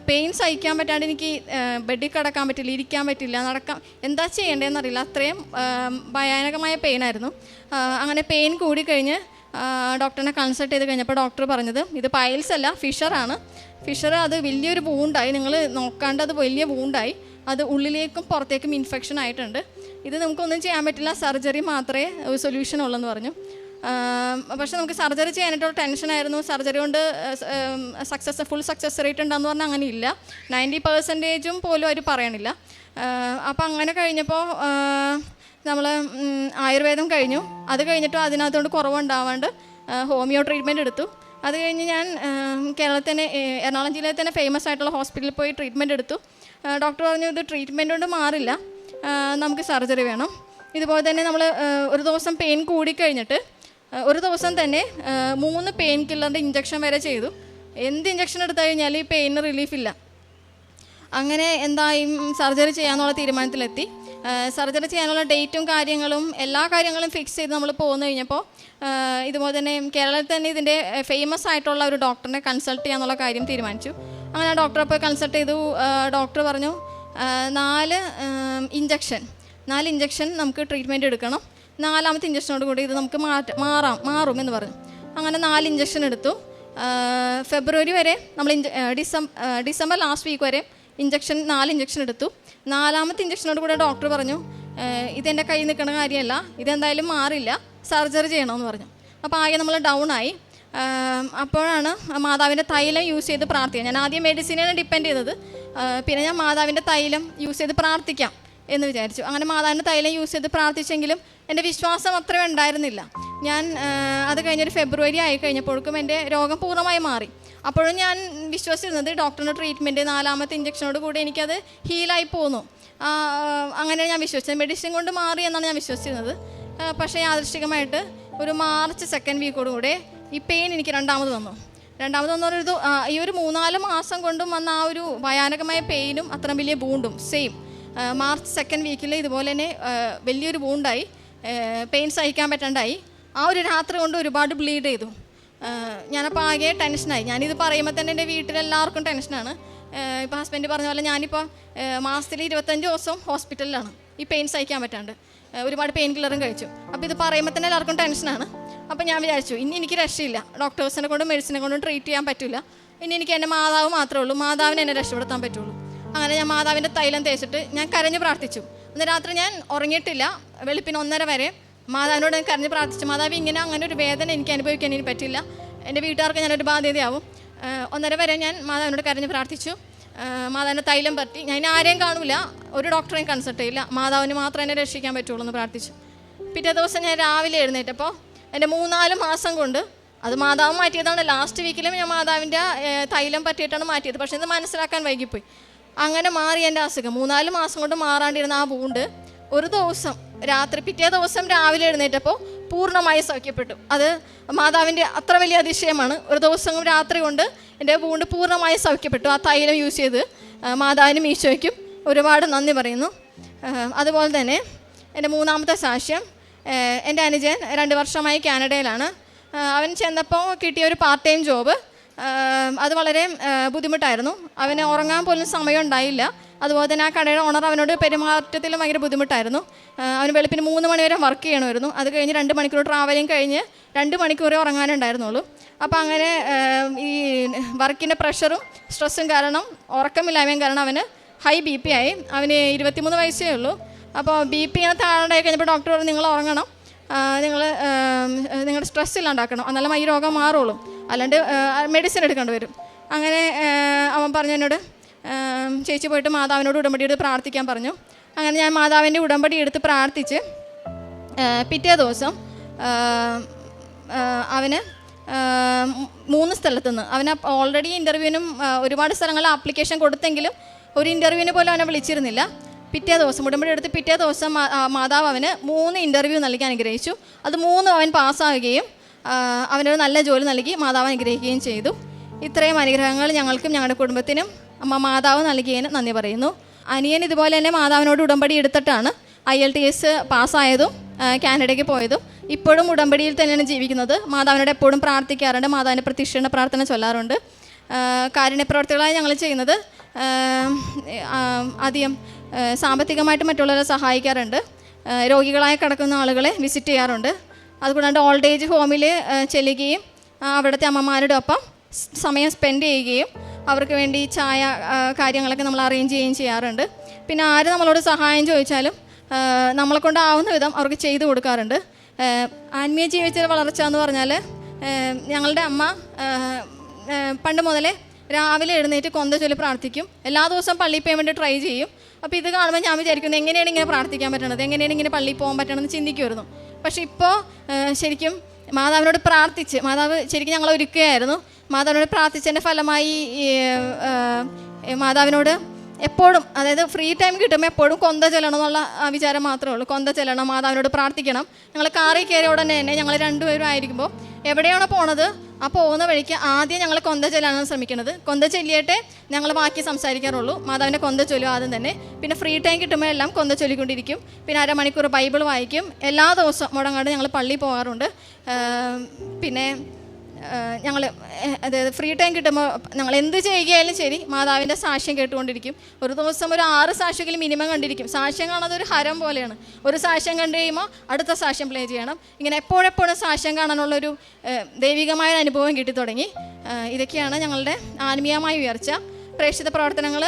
പെയിൻ സഹിക്കാൻ പറ്റാണ്ട് എനിക്ക് ബെഡിൽ കിടക്കാൻ പറ്റില്ല ഇരിക്കാൻ പറ്റില്ല നടക്കാൻ എന്താ ചെയ്യേണ്ടതെന്ന് അറിയില്ല. അത്രയും ഭയാനകമായ പെയിനായിരുന്നു. അങ്ങനെ പെയിൻ കൂടിക്കഴിഞ്ഞ് ഡോക്ടറിനെ കൺസൾട്ട് ചെയ്ത് കഴിഞ്ഞപ്പോൾ ഡോക്ടർ പറഞ്ഞത് ഇത് പൈൽസ് അല്ല ഫിഷറാണ് ഫിഷർ അത് വലിയൊരു വൂണ്ടായി നിങ്ങൾ നോക്കാണ്ട് അത് വലിയ വൂണ്ടായി അത് ഉള്ളിലേക്കും പുറത്തേക്കും ഇൻഫെക്ഷൻ ആയിട്ടുണ്ട്. ഇത് നമുക്കൊന്നും ചെയ്യാൻ പറ്റില്ല. സർജറി മാത്രമേ സൊല്യൂഷൻ ഉള്ളെന്ന് പറഞ്ഞു. പക്ഷേ നമുക്ക് സർജറി ചെയ്യാനായിട്ടുള്ള ടെൻഷനായിരുന്നു സർജറി കൊണ്ട് സക്സസ് ഫുൾ സക്സസ് റേറ്റ് ഉണ്ടെന്ന് പറഞ്ഞാൽ അങ്ങനെ ഇല്ല നയന്റി പെർസെന്റേജും പോലും അവർ പറയണില്ല. അപ്പോൾ അങ്ങനെ കഴിഞ്ഞപ്പോൾ നമ്മൾ ആയുർവേദം കഴിഞ്ഞു. അത് കഴിഞ്ഞിട്ടും അതിനകത്തോണ്ട് കുറവുണ്ടാവാണ്ട് ഹോമിയോ ട്രീറ്റ്മെന്റ് എടുത്തു. അത് കഴിഞ്ഞ് ഞാൻ കേരളത്തിൽ തന്നെ എറണാകുളം ജില്ലയിൽ തന്നെ ഫേമസ് ആയിട്ടുള്ള ഹോസ്പിറ്റലിൽ പോയി ട്രീറ്റ്മെന്റ് എടുത്തു. ഡോക്ടർ പറഞ്ഞു ഇത് ട്രീറ്റ്മെന്റ് കൊണ്ട് മാറില്ല. നമുക്ക് സർജറി വേണം. ഇതുപോലെ തന്നെ നമ്മൾ ഒരു ദിവസം പെയിൻ കൂടിക്കഴിഞ്ഞിട്ട് ഒരു ദിവസം തന്നെ മൂന്ന് പെയിൻ കില്ലറിന്റെ ഇഞ്ചക്ഷൻ വരെ ചെയ്തു. എന്ത് ഇഞ്ചക്ഷൻ എടുത്തു കഴിഞ്ഞാൽ ഈ പെയിന് റിലീഫില്ല അങ്ങനെ എന്തായും സർജറി ചെയ്യാനുള്ള തീരുമാനത്തിലെത്തി. സർജറി ചെയ്യാനുള്ള ഡേറ്റും കാര്യങ്ങളും എല്ലാ കാര്യങ്ങളും ഫിക്സ് ചെയ്ത് നമ്മൾ പോന്നു കഴിഞ്ഞപ്പോൾ ഇതുപോലെ തന്നെ കേരളത്തിൽ തന്നെ ഇതിന്റെ ഫേമസ് ആയിട്ടുള്ള ഒരു ഡോക്ടറിനെ കൺസൾട്ട് ചെയ്യാന്നുള്ള കാര്യം തീരുമാനിച്ചു. അങ്ങനെ ആ ഡോക്ടറെ പോയി കൺസൾട്ട് ചെയ്തു. ഡോക്ടർ പറഞ്ഞു നാല് ഇഞ്ചക്ഷൻ നാല് ഇഞ്ചക്ഷൻ നമുക്ക് ട്രീറ്റ്മെന്റ് എടുക്കണം. നാലാമത്തെ ഇഞ്ചക്ഷനോട് കൂടി ഇത് നമുക്ക് മാറ്റ മാറാം മാറും എന്ന് പറഞ്ഞു. അങ്ങനെ നാല് ഇഞ്ചക്ഷൻ എടുത്തു. ഫെബ്രുവരി വരെ നമ്മൾ ഇഞ്ച ഡിസം ഡിസംബർ ലാസ്റ്റ് വീക്ക് വരെ ഇഞ്ചക്ഷൻ നാല് ഇഞ്ചക്ഷൻ എടുത്തു. നാലാമത്തെ ഇഞ്ചക്ഷനോട് കൂടെ ഡോക്ടർ പറഞ്ഞു "ആ, ഇതെന്റെ കയ്യിൽ നിൽക്കുന്ന കാര്യമല്ല ഇതെന്തായാലും മാറില്ല സർജറി ചെയ്യണമെന്ന് പറഞ്ഞു. അപ്പോൾ ആകെ നമ്മൾ ഡൗൺ ആയി. അപ്പോഴാണ് മാതാവിന്റെ തൈലം യൂസ് ചെയ്ത് പ്രാർത്ഥിക്കുക. ഞാൻ ആദ്യം മെഡിസിനാണ് ഡിപ്പെൻഡ് ചെയ്തത്. പിന്നെ ഞാൻ മാതാവിന്റെ തൈലം യൂസ് ചെയ്ത് പ്രാർത്ഥിക്കാം എന്ന് വിചാരിച്ചു. അങ്ങനെ മാതാവിന്റെ തൈലം യൂസ് ചെയ്ത് പ്രാർത്ഥിച്ചെങ്കിലും എന്റെ വിശ്വാസം അത്രയും ഉണ്ടായിരുന്നില്ല. ഞാൻ അത് കഴിഞ്ഞൊരു ഫെബ്രുവരി ആയി കഴിഞ്ഞപ്പോഴേക്കും എന്റെ രോഗം പൂർണമായി മാറി. അപ്പോഴും ഞാൻ വിശ്വസിച്ചിരുന്നത് ഡോക്ടറിന്റെ ട്രീറ്റ്മെന്റ് നാലാമത്തെ ഇഞ്ചക്ഷനോട് കൂടി എനിക്കത് ഹീലായി പോന്നു. അങ്ങനെ ഞാൻ വിശ്വസിച്ചത്. മെഡിസിൻ കൊണ്ട് മാറി എന്നാണ് ഞാൻ വിശ്വസിച്ചിരുന്നത്. പക്ഷേ യാദൃശ്ചികമായിട്ട് ഒരു മാർച്ച് സെക്കൻഡ് വീക്കോട് കൂടെ ഈ പെയിൻ എനിക്ക് രണ്ടാമത് വന്നു. രണ്ടാമത് വന്ന ഒരു ഇത് ഈ ഒരു മൂന്നാൽ മാസം കൊണ്ടും വന്ന ആ ഒരു ഭയാനകമായ പെയിനും അത്ര വലിയ ബൂണ്ടും സെയിം മാർച്ച് സെക്കൻഡ് വീക്കിൽ ഇതുപോലെ തന്നെ വലിയൊരു ബൂണ്ടായി പെയിൻ സഹിക്കാൻ പറ്റാണ്ടായി. ആ ഒരു രാത്രി കൊണ്ട് ഒരുപാട് ബ്ലീഡ് ചെയ്തു. ഞാനപ്പോൾ ആകെ ടെൻഷനായി. ഞാനിത് പറയുമ്പോൾ തന്നെ എന്റെ വീട്ടിലെല്ലാവർക്കും ടെൻഷനാണ്. ഇപ്പോൾ ഹസ്ബൻഡ് പറഞ്ഞ പോലെ ഞാനിപ്പോൾ മാസത്തിൽ ഇരുപത്തഞ്ച് ദിവസം ഹോസ്പിറ്റലിലാണ്. ഈ പെയിൻ സഹിക്കാൻ പറ്റാണ്ട്. ഒരുപാട് പെയിൻ കില്ലറും കഴിച്ചു. അപ്പോൾ ഇത് പറയുമ്പോൾ തന്നെ എല്ലാവർക്കും ടെൻഷനാണ്. അപ്പോൾ ഞാൻ വിചാരിച്ചു ഇനി എനിക്ക് രക്ഷയില്ല. ഡോക്ടേഴ്സിനെ കൊണ്ടും മെഡിസിനെ കൊണ്ടും ട്രീറ്റ് ചെയ്യാൻ പറ്റില്ല ഇനി എനിക്ക് എന്റെ മാതാവ് മാത്രമേ ഉള്ളൂ. മാതാവിനെ എന്നെ രക്ഷപ്പെടുത്താൻ പറ്റുള്ളൂ. അങ്ങനെ ഞാൻ മാതാവിന്റെ തൈലം തേച്ചിട്ട് ഞാൻ കരഞ്ഞു പ്രാർത്ഥിച്ചു. അന്ന് രാത്രി ഞാൻ ഉറങ്ങിയിട്ടില്ല. വെളുപ്പിന് ഒന്നര വരെ. മാതാവിനോട് ഞാൻ കരഞ്ഞ് പ്രാർത്ഥിച്ചു. മാതാവ് ഇങ്ങനെ അങ്ങനെ ഒരു വേദന എനിക്ക് അനുഭവിക്കാൻ ഇനി പറ്റില്ല. എന്റെ വീട്ടുകാർക്ക് ഞാനൊരു ബാധ്യതയാവും. ഒന്നര വരെ ഞാൻ മാതാവിനോട് കരഞ്ഞ് പ്രാർത്ഥിച്ചു. മാതാവിന്റെ തൈലം പറ്റി. ഞാൻ ആരെയും കാണൂല. ഒരു ഡോക്ടറെയും കൺസൾട്ട് ചെയ്യില്ല. മാതാവിന് മാത്രമേ എന്നെ രക്ഷിക്കാൻ പറ്റുള്ളൂ എന്ന് പ്രാർത്ഥിച്ചു. പിറ്റേ ദിവസം ഞാൻ രാവിലെ എഴുന്നേറ്റപ്പോൾ എന്റെ മൂന്നാൽ മാസം കൊണ്ട് അത് മാതാവ് മാറ്റിയതാണ്. ലാസ്റ്റ് വീക്കിലും ഞാൻ മാതാവിന്റെ തൈലം പറ്റിയിട്ടാണ് മാറ്റിയത്. പക്ഷേ ഇത് മനസ്സിലാക്കാൻ വൈകിപ്പോയി. അങ്ങനെ മാറി എന്റെ അസുഖം. മൂന്നാൽ മാസം കൊണ്ട് മാറാണ്ടിരുന്ന ആ പൂണ്ട് ഒരു ദിവസം രാത്രി പിറ്റേ ദിവസം രാവിലെ എഴുന്നേറ്റപ്പോൾ പൂർണമായി സൗഖ്യപ്പെട്ടു. അത് മാതാവിന്റെ അത്ര വലിയ അതിശയമാണ്. ഒരു ദിവസം രാത്രി കൊണ്ട് എന്റെ പൂണ്ട് പൂർണമായി സൗഖ്യപ്പെട്ടു. ആ തൈലം യൂസ് ചെയ്ത് മാതാവിനും ഈശോയ്ക്കും ഒരുപാട് നന്ദി പറയുന്നു. അതുപോലെ തന്നെ എന്റെ മൂന്നാമത്തെ സാക്ഷ്യം എന്റെ അനുജൻ രണ്ട് വർഷമായി കാനഡയിലാണ്. അവൻ ചെന്നപ്പോൾ കിട്ടിയ ഒരു പാർട്ട് ടൈം ജോബ് അത് വളരെ ബുദ്ധിമുട്ടായിരുന്നു. അവന് ഉറങ്ങാൻ പോലും സമയം ഉണ്ടായില്ല. അതുപോലെ തന്നെ ആ കടയുടെ ഓണർ അവനോട് പെരുമാറ്റത്തിലും ഭയങ്കര ബുദ്ധിമുട്ടായിരുന്നു. അവന് വെളുപ്പിന് മൂന്ന് മണി വരെ വർക്ക് ചെയ്യണമായിരുന്നു. അത് കഴിഞ്ഞ് രണ്ട് മണിക്കൂർ ട്രാവലിംഗ് കഴിഞ്ഞ് രണ്ട് മണിക്കൂറേ ഉറങ്ങാനുണ്ടായിരുന്നുള്ളൂ. അപ്പോൾ അങ്ങനെ ഈ വർക്കിന്റെ പ്രഷറും സ്ട്രെസ്സും കാരണം ഉറക്കമില്ലായ്മയും കാരണം അവന് ഹൈ ബി പി ആയി. അവന് ഇരുപത്തിമൂന്ന് വയസ്സേ ഉള്ളൂ. അപ്പോൾ ബി പി ഇങ്ങനെ താഴെ കഴിഞ്ഞപ്പോൾ ഡോക്ടർ പറഞ്ഞു നിങ്ങൾ ഉറങ്ങണം. നിങ്ങൾ നിങ്ങളുടെ സ്ട്രെസ് ഇല്ലാണ്ടാക്കണം. എന്നാലും ഈ രോഗം മാറുള്ളൂ അല്ലാണ്ട് മെഡിസിൻ എടുക്കേണ്ടി വരും. അങ്ങനെ അവൻ പറഞ്ഞു എന്നോട് ചേച്ചി പോയിട്ട് മാതാവിനോട് ഉടമ്പടി എടുത്ത് പ്രാർത്ഥിക്കാൻ പറഞ്ഞു. അങ്ങനെ ഞാൻ മാതാവിന്റെ ഉടമ്പടി എടുത്ത് പ്രാർത്ഥിച്ച് പിറ്റേ ദിവസം അവന് മൂന്ന് സ്ഥലത്തു നിന്ന് അവന് ഓൾറെഡി ഇന്റർവ്യൂവിനും ഒരുപാട് സ്ഥലങ്ങളിൽ ആപ്ലിക്കേഷൻ കൊടുത്തെങ്കിലും ഒരു ഇന്റർവ്യൂവിന് പോലും അവനെ വിളിച്ചിരുന്നില്ല. പിറ്റേ ദിവസം ഉടമ്പടി എടുത്ത് പിറ്റേ ദിവസം മാതാവ് അവന് മൂന്ന് ഇന്റർവ്യൂ നൽകി അനുഗ്രഹിച്ചു. അത് മൂന്നും അവൻ പാസ്സാവുകയും അവനൊരു നല്ല ജോലി നൽകി മാതാവ് അനുഗ്രഹിക്കുകയും ചെയ്തു. ഇത്രയും അനുഗ്രഹങ്ങൾ ഞങ്ങൾക്കും ഞങ്ങളുടെ കുടുംബത്തിനും അമ്മ മാതാവ് നൽകിയതിന് നന്ദി പറയുന്നു. അനിയൻ ഇതുപോലെ തന്നെ മാതാവിനോട് ഉടമ്പടി എടുത്തിട്ടാണ് ഐ എൽ ടി എസ് പാസ്സായതും കാനഡയ്ക്ക് പോയതും. ഇപ്പോഴും ഉടമ്പടിയിൽ തന്നെയാണ് ജീവിക്കുന്നത്. മാതാവിനോട് എപ്പോഴും പ്രാർത്ഥിക്കാറുണ്ട് മാതാവിന്റെ പ്രത്യക്ഷണ പ്രാർത്ഥന ചൊല്ലാറുണ്ട്. കാരുണ്യപ്രവർത്തികളായി കാരുണ്യ ഞങ്ങൾ ചെയ്യുന്നത് ആ, ആ, അധികം ആ, സാമ്പത്തികമായിട്ട് മറ്റുള്ളവരെ സഹായിക്കാറുണ്ട്. രോഗികളായി കിടക്കുന്ന ആളുകളെ വിസിറ്റ് ചെയ്യാറുണ്ട്. അതുകൂടാണ്ട് ഓൾഡ് ഏജ് ഹോമിൽ ചെല്ലുകയും അവിടുത്തെ അമ്മമാരുടെ ഒപ്പം സമയം സ്പെൻഡ് ചെയ്യുകയും അവർക്ക് വേണ്ടി ചായ കാര്യങ്ങളൊക്കെ നമ്മൾ അറേഞ്ച് ചെയ്യുകയും ചെയ്യാറുണ്ട്. പിന്നെ ആര് നമ്മളോട് സഹായം ചോദിച്ചാലും നമ്മളെ കൊണ്ടാവുന്ന വിധം അവർക്ക് ചെയ്തു കൊടുക്കാറുണ്ട്. ആത്മീയ ജീവിതത്തിലെ വളർച്ച എന്ന് പറഞ്ഞാൽ ഞങ്ങളുടെ അമ്മ പണ്ട് മുതലേ രാവിലെ എഴുന്നേറ്റ് കൊന്ത ചൊല്ലി പ്രാർത്ഥിക്കും. എല്ലാ ദിവസവും പള്ളിയിൽ പോകാൻ വേണ്ടി ട്രൈ ചെയ്യും. അപ്പോൾ ഇത് കാണുമ്പോൾ ഞാൻ വിചാരിക്കുന്നു എങ്ങനെയാണ് ഇങ്ങനെ പ്രാർത്ഥിക്കാൻ പറ്റണത്? എങ്ങനെയാണ് ഇങ്ങനെ പള്ളിയിൽ പോകാൻ പറ്റണമെന്ന് ചിന്തിക്കുമായിരുന്നു. പക്ഷേ ഇപ്പോൾ ശരിക്കും മാതാവിനോട് പ്രാർത്ഥിച്ച് മാതാവ് ശരിക്കും ഞങ്ങൾ ഒരുക്കുകയായിരുന്നു. മാതാവിനോട് പ്രാർത്ഥിച്ചതിന്റെ ഫലമായി മാതാവിനോട് എപ്പോഴും അതായത് ഫ്രീ ടൈം കിട്ടുമ്പോൾ എപ്പോഴും കൊന്ത ചെല്ലണം എന്നുള്ള വിചാരം മാത്രമേ ഉള്ളൂ. കൊന്ത ചെല്ലണം മാതാവിനോട് പ്രാർത്ഥിക്കണം. ഞങ്ങൾ കാറിൽ കയറിയ ഉടനെ തന്നെ ഞങ്ങൾ രണ്ടുപേരും ആയിരിക്കുമ്പോൾ എവിടെയാണോ പോണത് ആ പോകുന്ന വഴിക്ക് ആദ്യം ഞങ്ങൾ കൊന്ത ചെല്ലാനാണ് ശ്രമിക്കുന്നത് കൊന്ത ചൊല്ലിയിട്ടേ ഞങ്ങൾ ബാക്കി സംസാരിക്കാറുള്ളൂ. മാതാവിന്റെ കൊന്ത ചൊല്ലും ആദ്യം തന്നെ. പിന്നെ ഫ്രീ ടൈം കിട്ടുമ്പോൾ എല്ലാം കൊന്ത ചൊല്ലിക്കൊണ്ടിരിക്കും. പിന്നെ അരമണിക്കൂർ ബൈബിൾ വായിക്കും. എല്ലാ ദിവസവും മുടങ്ങാണ്ട് ഞങ്ങൾ പള്ളിയിൽ പോകാറുണ്ട്. പിന്നെ ഞങ്ങൾ അതായത് ഫ്രീ ടൈം കിട്ടുമ്പോൾ ഞങ്ങൾ എന്ത് ചെയ്യുകയായാലും ശരി മാതാവിന്റെ സാക്ഷ്യം കേട്ടുകൊണ്ടിരിക്കും. ഒരു ദിവസം ഒരു ആറ് സാക്ഷ്യമെങ്കിലും മിനിമം കണ്ടിരിക്കും. സാക്ഷ്യം കാണാതെ ഒരു ഹരം പോലെയാണ്. ഒരു സാക്ഷ്യം കണ്ടു കഴിയുമ്പോൾ അടുത്ത സാക്ഷ്യം പ്ലേ ചെയ്യണം. ഇങ്ങനെ എപ്പോഴെപ്പോഴും സാക്ഷ്യം കാണാനുള്ളൊരു ദൈവികമായ അനുഭവം കിട്ടി തുടങ്ങി ഇതൊക്കെയാണ് ഞങ്ങളുടെ ആത്മീയമായ ഉയർച്ച. പ്രേക്ഷിത പ്രവർത്തനങ്ങൾ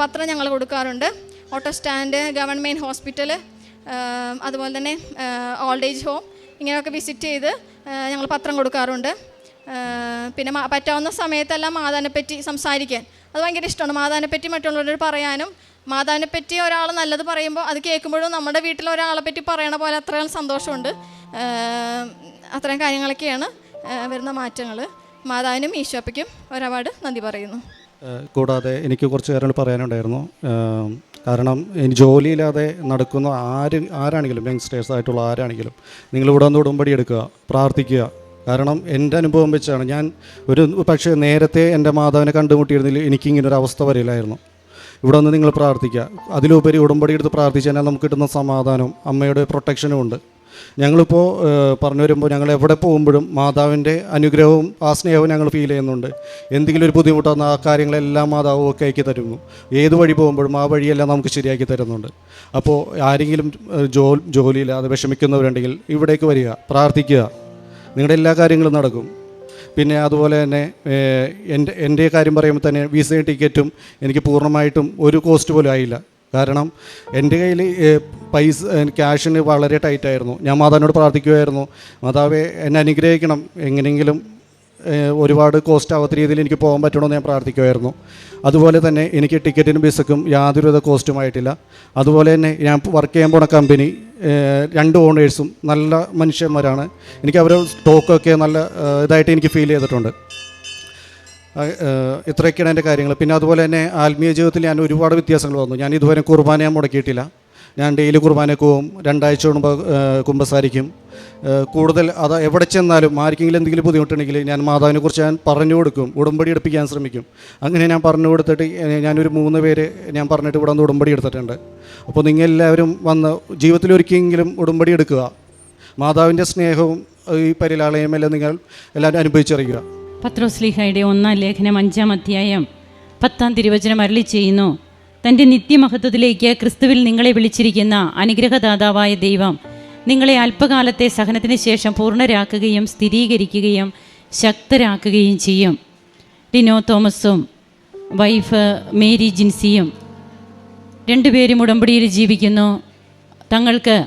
പത്രം ഞങ്ങൾ കൊടുക്കാറുണ്ട്. ഓട്ടോ സ്റ്റാൻഡ് ഗവൺമെന്റ് ഹോസ്പിറ്റൽ അതുപോലെ തന്നെ ഓൾഡ് ഏജ് ഹോം ഇങ്ങനെയൊക്കെ വിസിറ്റ് ചെയ്ത് ഞങ്ങൾ പത്രം കൊടുക്കാറുണ്ട്. പിന്നെ പറ്റാവുന്ന സമയത്തെല്ലാം മാതാനെപ്പറ്റി പറ്റി സംസാരിക്കാൻ. അത് ഭയങ്കര ഇഷ്ടമാണ്. മാതാനെപ്പറ്റി പറ്റി മറ്റുള്ളവരോട് പറയാനും മാതാനെപ്പറ്റി പറ്റി ഒരാൾ നല്ലത് പറയുമ്പോൾ അത് കേൾക്കുമ്പോഴും നമ്മുടെ വീട്ടിൽ ഒരാളെ പറ്റി പറയണ പോലെ അത്രയും സന്തോഷമുണ്ട്. അത്രയും കാര്യങ്ങളൊക്കെയാണ് വരുന്ന മാറ്റങ്ങൾ. മാതാവിനും ഈശോപ്പയ്ക്കും ഒരുപാട് നന്ദി പറയുന്നു. കൂടാതെ എനിക്ക് കുറച്ച് കാര്യങ്ങൾ പറയാനുണ്ടായിരുന്നു. കാരണം ഇനി ജോലിയില്ലാതെ നടക്കുന്ന ആര് ആരാണെങ്കിലും യങ്സ്റ്റേഴ്സ് ആയിട്ടുള്ള ആരാണെങ്കിലും നിങ്ങൾ ഇവിടെ നിന്ന് ഉടമ്പടി എടുക്കുക പ്രാർത്ഥിക്കുക കാരണം എന്റെ അനുഭവം വെച്ചാണ്. ഞാൻ ഒരു പക്ഷേ നേരത്തെ എന്റെ മാതാവിനെ കണ്ടുമുട്ടിയിരുന്നില്ല എനിക്കിങ്ങനെ ഒരു അവസ്ഥ വരില്ലായിരുന്നു ഇവിടെ വന്ന് നിങ്ങൾ പ്രാർത്ഥിക്കുക. അതിലുപരി ഉടമ്പടി എടുത്ത് പ്രാർത്ഥിച്ചു കഴിഞ്ഞാൽ നമുക്ക് കിട്ടുന്ന സമാധാനവും അമ്മയുടെ പ്രൊട്ടക്ഷനും ഉണ്ട്. ഞങ്ങളിപ്പോൾ പറഞ്ഞു വരുമ്പോൾ ഞങ്ങൾ എവിടെ പോകുമ്പോഴും മാതാവിന്റെ അനുഗ്രഹവും ആ സ്നേഹവും ഞങ്ങൾ ഫീൽ ചെയ്യുന്നുണ്ട്. എന്തെങ്കിലും ഒരു ബുദ്ധിമുട്ട് വന്നാൽ ആ കാര്യങ്ങളെല്ലാം മാതാവ് ഒക്കെ ആക്കി തരുന്നു. ഏത് വഴി പോകുമ്പോഴും ആ വഴിയെല്ലാം നമുക്ക് ശരിയാക്കി തരുന്നുണ്ട്. അപ്പോൾ ആരെങ്കിലും ജോ ജോലിയില്ലാതെ വിഷമിക്കുന്നവരുണ്ടെങ്കിൽ ഇവിടേക്ക് വരിക പ്രാർത്ഥിക്കുക. നിങ്ങളുടെ എല്ലാ കാര്യങ്ങളും നടക്കും. പിന്നെ അതുപോലെ തന്നെ എന്റെ എന്റെ കാര്യം പറയുമ്പോൾ തന്നെ വിസയും ടിക്കറ്റും എനിക്ക് പൂർണമായിട്ടും ഒരു കോസ്റ്റ് പോലും ആയില്ല. കാരണം എന്റെ കയ്യിൽ പൈസ ക്യാഷിന് വളരെ ടൈറ്റായിരുന്നു. ഞാൻ മാതാവിനോട് പ്രാർത്ഥിക്കുമായിരുന്നു മാതാവെ എന്നെ അനുഗ്രഹിക്കണം. എങ്ങനെയെങ്കിലും ഒരുപാട് കോസ്റ്റ് ആവാത്ത രീതിയിൽ എനിക്ക് പോകാൻ പറ്റണമെന്ന് ഞാൻ പ്രാർത്ഥിക്കുമായിരുന്നു അതുപോലെ തന്നെ എനിക്ക് ടിക്കറ്റിനും ബിസക്കും യാതൊരുവിധ കോസ്റ്റുമായിട്ടില്ല അതുപോലെ തന്നെ ഞാൻ വർക്ക് ചെയ്യാൻ പോണ കമ്പനി രണ്ട് ഓണേഴ്സും നല്ല മനുഷ്യന്മാരാണ്. എനിക്ക് അവർ ടോക്കൊക്കെ നല്ല ഇതായിട്ട് എനിക്ക് ഫീൽ ചെയ്തിട്ടുണ്ട്. ഇത്രയൊക്കെയാണ് എന്റെ കാര്യങ്ങൾ. പിന്നെ അതുപോലെ തന്നെ ആത്മീയ ജീവിതത്തിൽ ഞാൻ ഒരുപാട് വ്യത്യാസങ്ങൾ വന്നു. ഞാൻ ഇതുവരെ കുർബാന ഞാൻ മുടക്കിയിട്ടില്ല. ഞാൻ ഡെയിലി കുർബാനയ്ക്ക് പോവും രണ്ടാഴ്ച കൂടുമ്പോൾ കുമ്പസാരിക്കും. കൂടുതൽ അത് എവിടെ ചെന്നാലും ആർക്കെങ്കിലും എന്തെങ്കിലും ബുദ്ധിമുട്ടുണ്ടെങ്കിൽ ഞാൻ മാതാവിനെക്കുറിച്ച് ഞാൻ പറഞ്ഞു കൊടുക്കും. ഉടമ്പടി എടുപ്പിക്കാൻ ശ്രമിക്കും. അങ്ങനെ ഞാൻ പറഞ്ഞു കൊടുത്തിട്ട് ഞാനൊരു മൂന്ന് പേര് ഞാൻ പറഞ്ഞിട്ട് ഇവിടെ വന്ന് ഉടമ്പടി എടുത്തിട്ടുണ്ട്. അപ്പോൾ നിങ്ങൾ എല്ലാവരും വന്ന് ജീവിതത്തിൽ ഒരിക്കലെങ്കിലും ഉടമ്പടി എടുക്കുക. മാതാവിന്റെ സ്നേഹവും ഈ പരിലാളയും എല്ലാം നിങ്ങൾ എല്ലാവരും അനുഭവിച്ചറിയുക. പത്രോസ്ലിഹയുടെ ഒന്നാം ലേഖനം അഞ്ചാം അധ്യായം പത്താം തിരുവചനം അരളി ചെയ്യുന്നു. തന്റെ നിത്യമഹത്വത്തിലേക്ക് ക്രിസ്തുവിൽ നിങ്ങളെ വിളിച്ചിരിക്കുന്ന അനുഗ്രഹദാതാവായ ദൈവം നിങ്ങളെ അല്പകാലത്തെ സഹനത്തിന് ശേഷം പൂർണരാക്കുകയും സ്ഥിരീകരിക്കുകയും ശക്തരാക്കുകയും ചെയ്യും. ടിനോ തോമസും വൈഫ് മേരി ജിൻസിയും രണ്ടുപേരും ഉടമ്പടിയിൽ ജീവിക്കുന്നു. തങ്ങൾക്ക്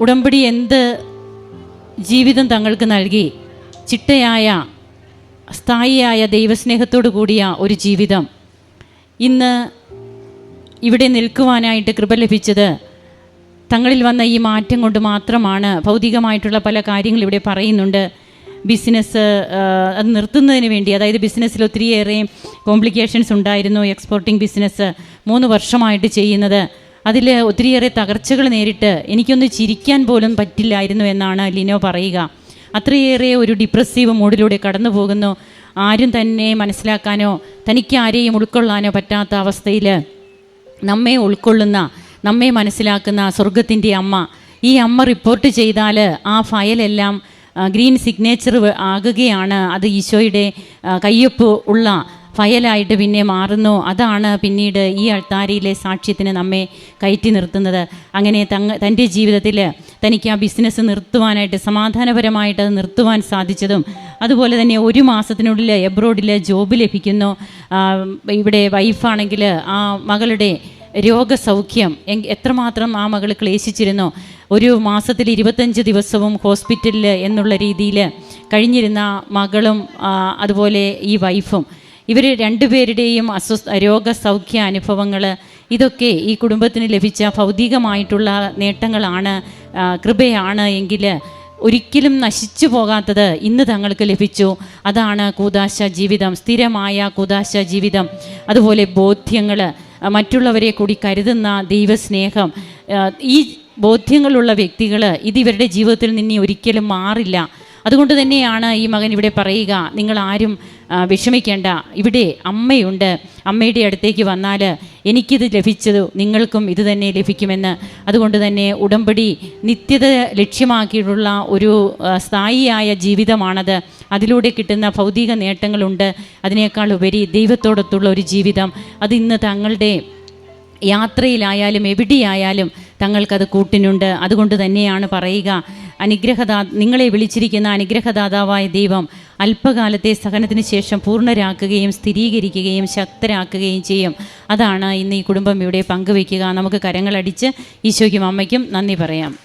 ഉടമ്പടി എന്ത് ജീവിതം തങ്ങൾക്ക് നൽകി? ചിട്ടയായ സ്ഥായിയായ ദൈവസ്നേഹത്തോടു കൂടിയ ഒരു ജീവിതം. ഇന്ന് ഇവിടെ നിൽക്കുവാനായിട്ട് കൃപ ലഭിച്ചത് തങ്ങളിൽ വന്ന ഈ മാറ്റം കൊണ്ട് മാത്രമാണ്. ഭൗതികമായിട്ടുള്ള പല കാര്യങ്ങൾ ഇവിടെ പറയുന്നുണ്ട്. ബിസിനസ് അത് നിർത്തുന്നതിന് വേണ്ടി അതായത് ബിസിനസ്സിൽ ഒത്തിരിയേറെ കോംപ്ലിക്കേഷൻസ് ഉണ്ടായിരുന്നു എക്സ്പോർട്ടിംഗ് ബിസിനസ് മൂന്ന് വർഷമായിട്ട് ചെയ്യുന്നത്. അതിൽ ഒത്തിരിയേറെ തകർച്ചകൾ നേരിട്ട് എനിക്കൊന്ന് ചിരിക്കാൻ പോലും പറ്റില്ലായിരുന്നു എന്നാണ് ലിനോ പറയുക. അത്രയേറെ ഒരു ഡിപ്രസീവ് മൂഡിലൂടെ കടന്നു പോകുന്നു. ആരും തന്നെ മനസ്സിലാക്കാനോ തനിക്ക് ആരെയും ഉൾക്കൊള്ളാനോ പറ്റാത്ത അവസ്ഥയിൽ നമ്മെ ഉൾക്കൊള്ളുന്ന നമ്മെ മനസ്സിലാക്കുന്ന സ്വർഗത്തിന്റെ അമ്മ. ഈ അമ്മ റിപ്പോർട്ട് ചെയ്താൽ ആ ഫയലെല്ലാം ഗ്രീൻ സിഗ്നേച്ചർ ആകുകയാണ്. അത് ഈശോയുടെ കയ്യൊപ്പ് ഉള്ള ഫയലായിട്ട് പിന്നെ മാറുന്നു. അതാണ് പിന്നീട് ഈ അൾത്താരയിലെ സാക്ഷ്യത്തിന് നമ്മെ കയറ്റി നിർത്തുന്നത്. അങ്ങനെ തങ്ങ തന്റെ ജീവിതത്തിൽ തനിക്ക് ആ ബിസിനസ് നിർത്തുവാനായിട്ട് സമാധാനപരമായിട്ട് അത് നിർത്തുവാൻ സാധിച്ചതും അതുപോലെ തന്നെ ഒരു മാസത്തിനുള്ളിൽ എബ്രോഡിൽ ജോബ് ലഭിക്കുന്നു. ഇവിടെ വൈഫാണെങ്കിൽ ആ മകളുടെ രോഗസൗഖ്യം എത്രമാത്രം ആ മകൾ ക്ലേശിച്ചിരുന്നോ. ഒരു മാസത്തിൽ ഇരുപത്തഞ്ച് ദിവസവും ഹോസ്പിറ്റലിൽ എന്നുള്ള രീതിയിൽ കഴിഞ്ഞിരുന്ന മകളും അതുപോലെ ഈ വൈഫും. ഇവർ രണ്ടുപേരുടെയും അസ്വസ്ഥ രോഗസൗഖ്യ അനുഭവങ്ങൾ ഇതൊക്കെ ഈ കുടുംബത്തിന് ലഭിച്ച ഭൗതികമായിട്ടുള്ള നേട്ടങ്ങളാണ്. കൃപയാണ് എങ്കിൽ ഒരിക്കലും നശിച്ചു പോകാത്തത് ഇന്ന് തങ്ങൾക്ക് ലഭിച്ചു. അതാണ് കൂതാശ ജീവിതം സ്ഥിരമായ കൂതാശ ജീവിതം. അതുപോലെ ബോധ്യങ്ങൾ മറ്റുള്ളവരെ കൂടി കരുതുന്ന ദൈവസ്നേഹം. ഈ ബോധ്യങ്ങളുള്ള വ്യക്തികൾ ഇത് ഇവരുടെ ജീവിതത്തിൽ നിന്ന് ഒരിക്കലും മാറില്ല. അതുകൊണ്ട് തന്നെയാണ് ഈ മകൻ ഇവിടെ പറയുക നിങ്ങൾ ആരും വിഷമിക്കേണ്ട. ഇവിടെ അമ്മയുണ്ട്. അമ്മയുടെ അടുത്തേക്ക് വന്നാൽ എനിക്കിത് ലഭിച്ചത് നിങ്ങൾക്കും ഇത് തന്നെ ലഭിക്കുമെന്ന്. അതുകൊണ്ട് തന്നെ ഉടമ്പടി നിത്യത ലക്ഷ്യമാക്കിയിട്ടുള്ള ഒരു സ്ഥായിയായ ജീവിതമാണത്. അതിലൂടെ കിട്ടുന്ന ഭൗതിക നേട്ടങ്ങളുണ്ട്. അതിനേക്കാൾ ഉപരി ദൈവത്തോടൊത്തുള്ള ഒരു ജീവിതം. അത് ഇന്ന് തങ്ങളുടെ യാത്രയിലായാലും എവിടെയായാലും തങ്ങൾക്കത് കൂട്ടിനുണ്ട്. അതുകൊണ്ട് തന്നെയാണ് പറയുക അനുഗ്രഹദാ നിങ്ങളെ വിളിച്ചിരിക്കുന്ന അനുഗ്രഹദാതാവായ ദൈവം അല്പകാലത്തെ സഹനത്തിന് ശേഷം പൂർണരാക്കുകയും സ്ഥിരീകരിക്കുകയും ശക്തരാക്കുകയും ചെയ്യും. അതാണ് ഇന്ന് ഈ കുടുംബം ഇവിടെ പങ്കുവയ്ക്കുക. നമുക്ക് കരങ്ങളടിച്ച് ഈശോയ്ക്കും അമ്മയ്ക്കും നന്ദി പറയാം.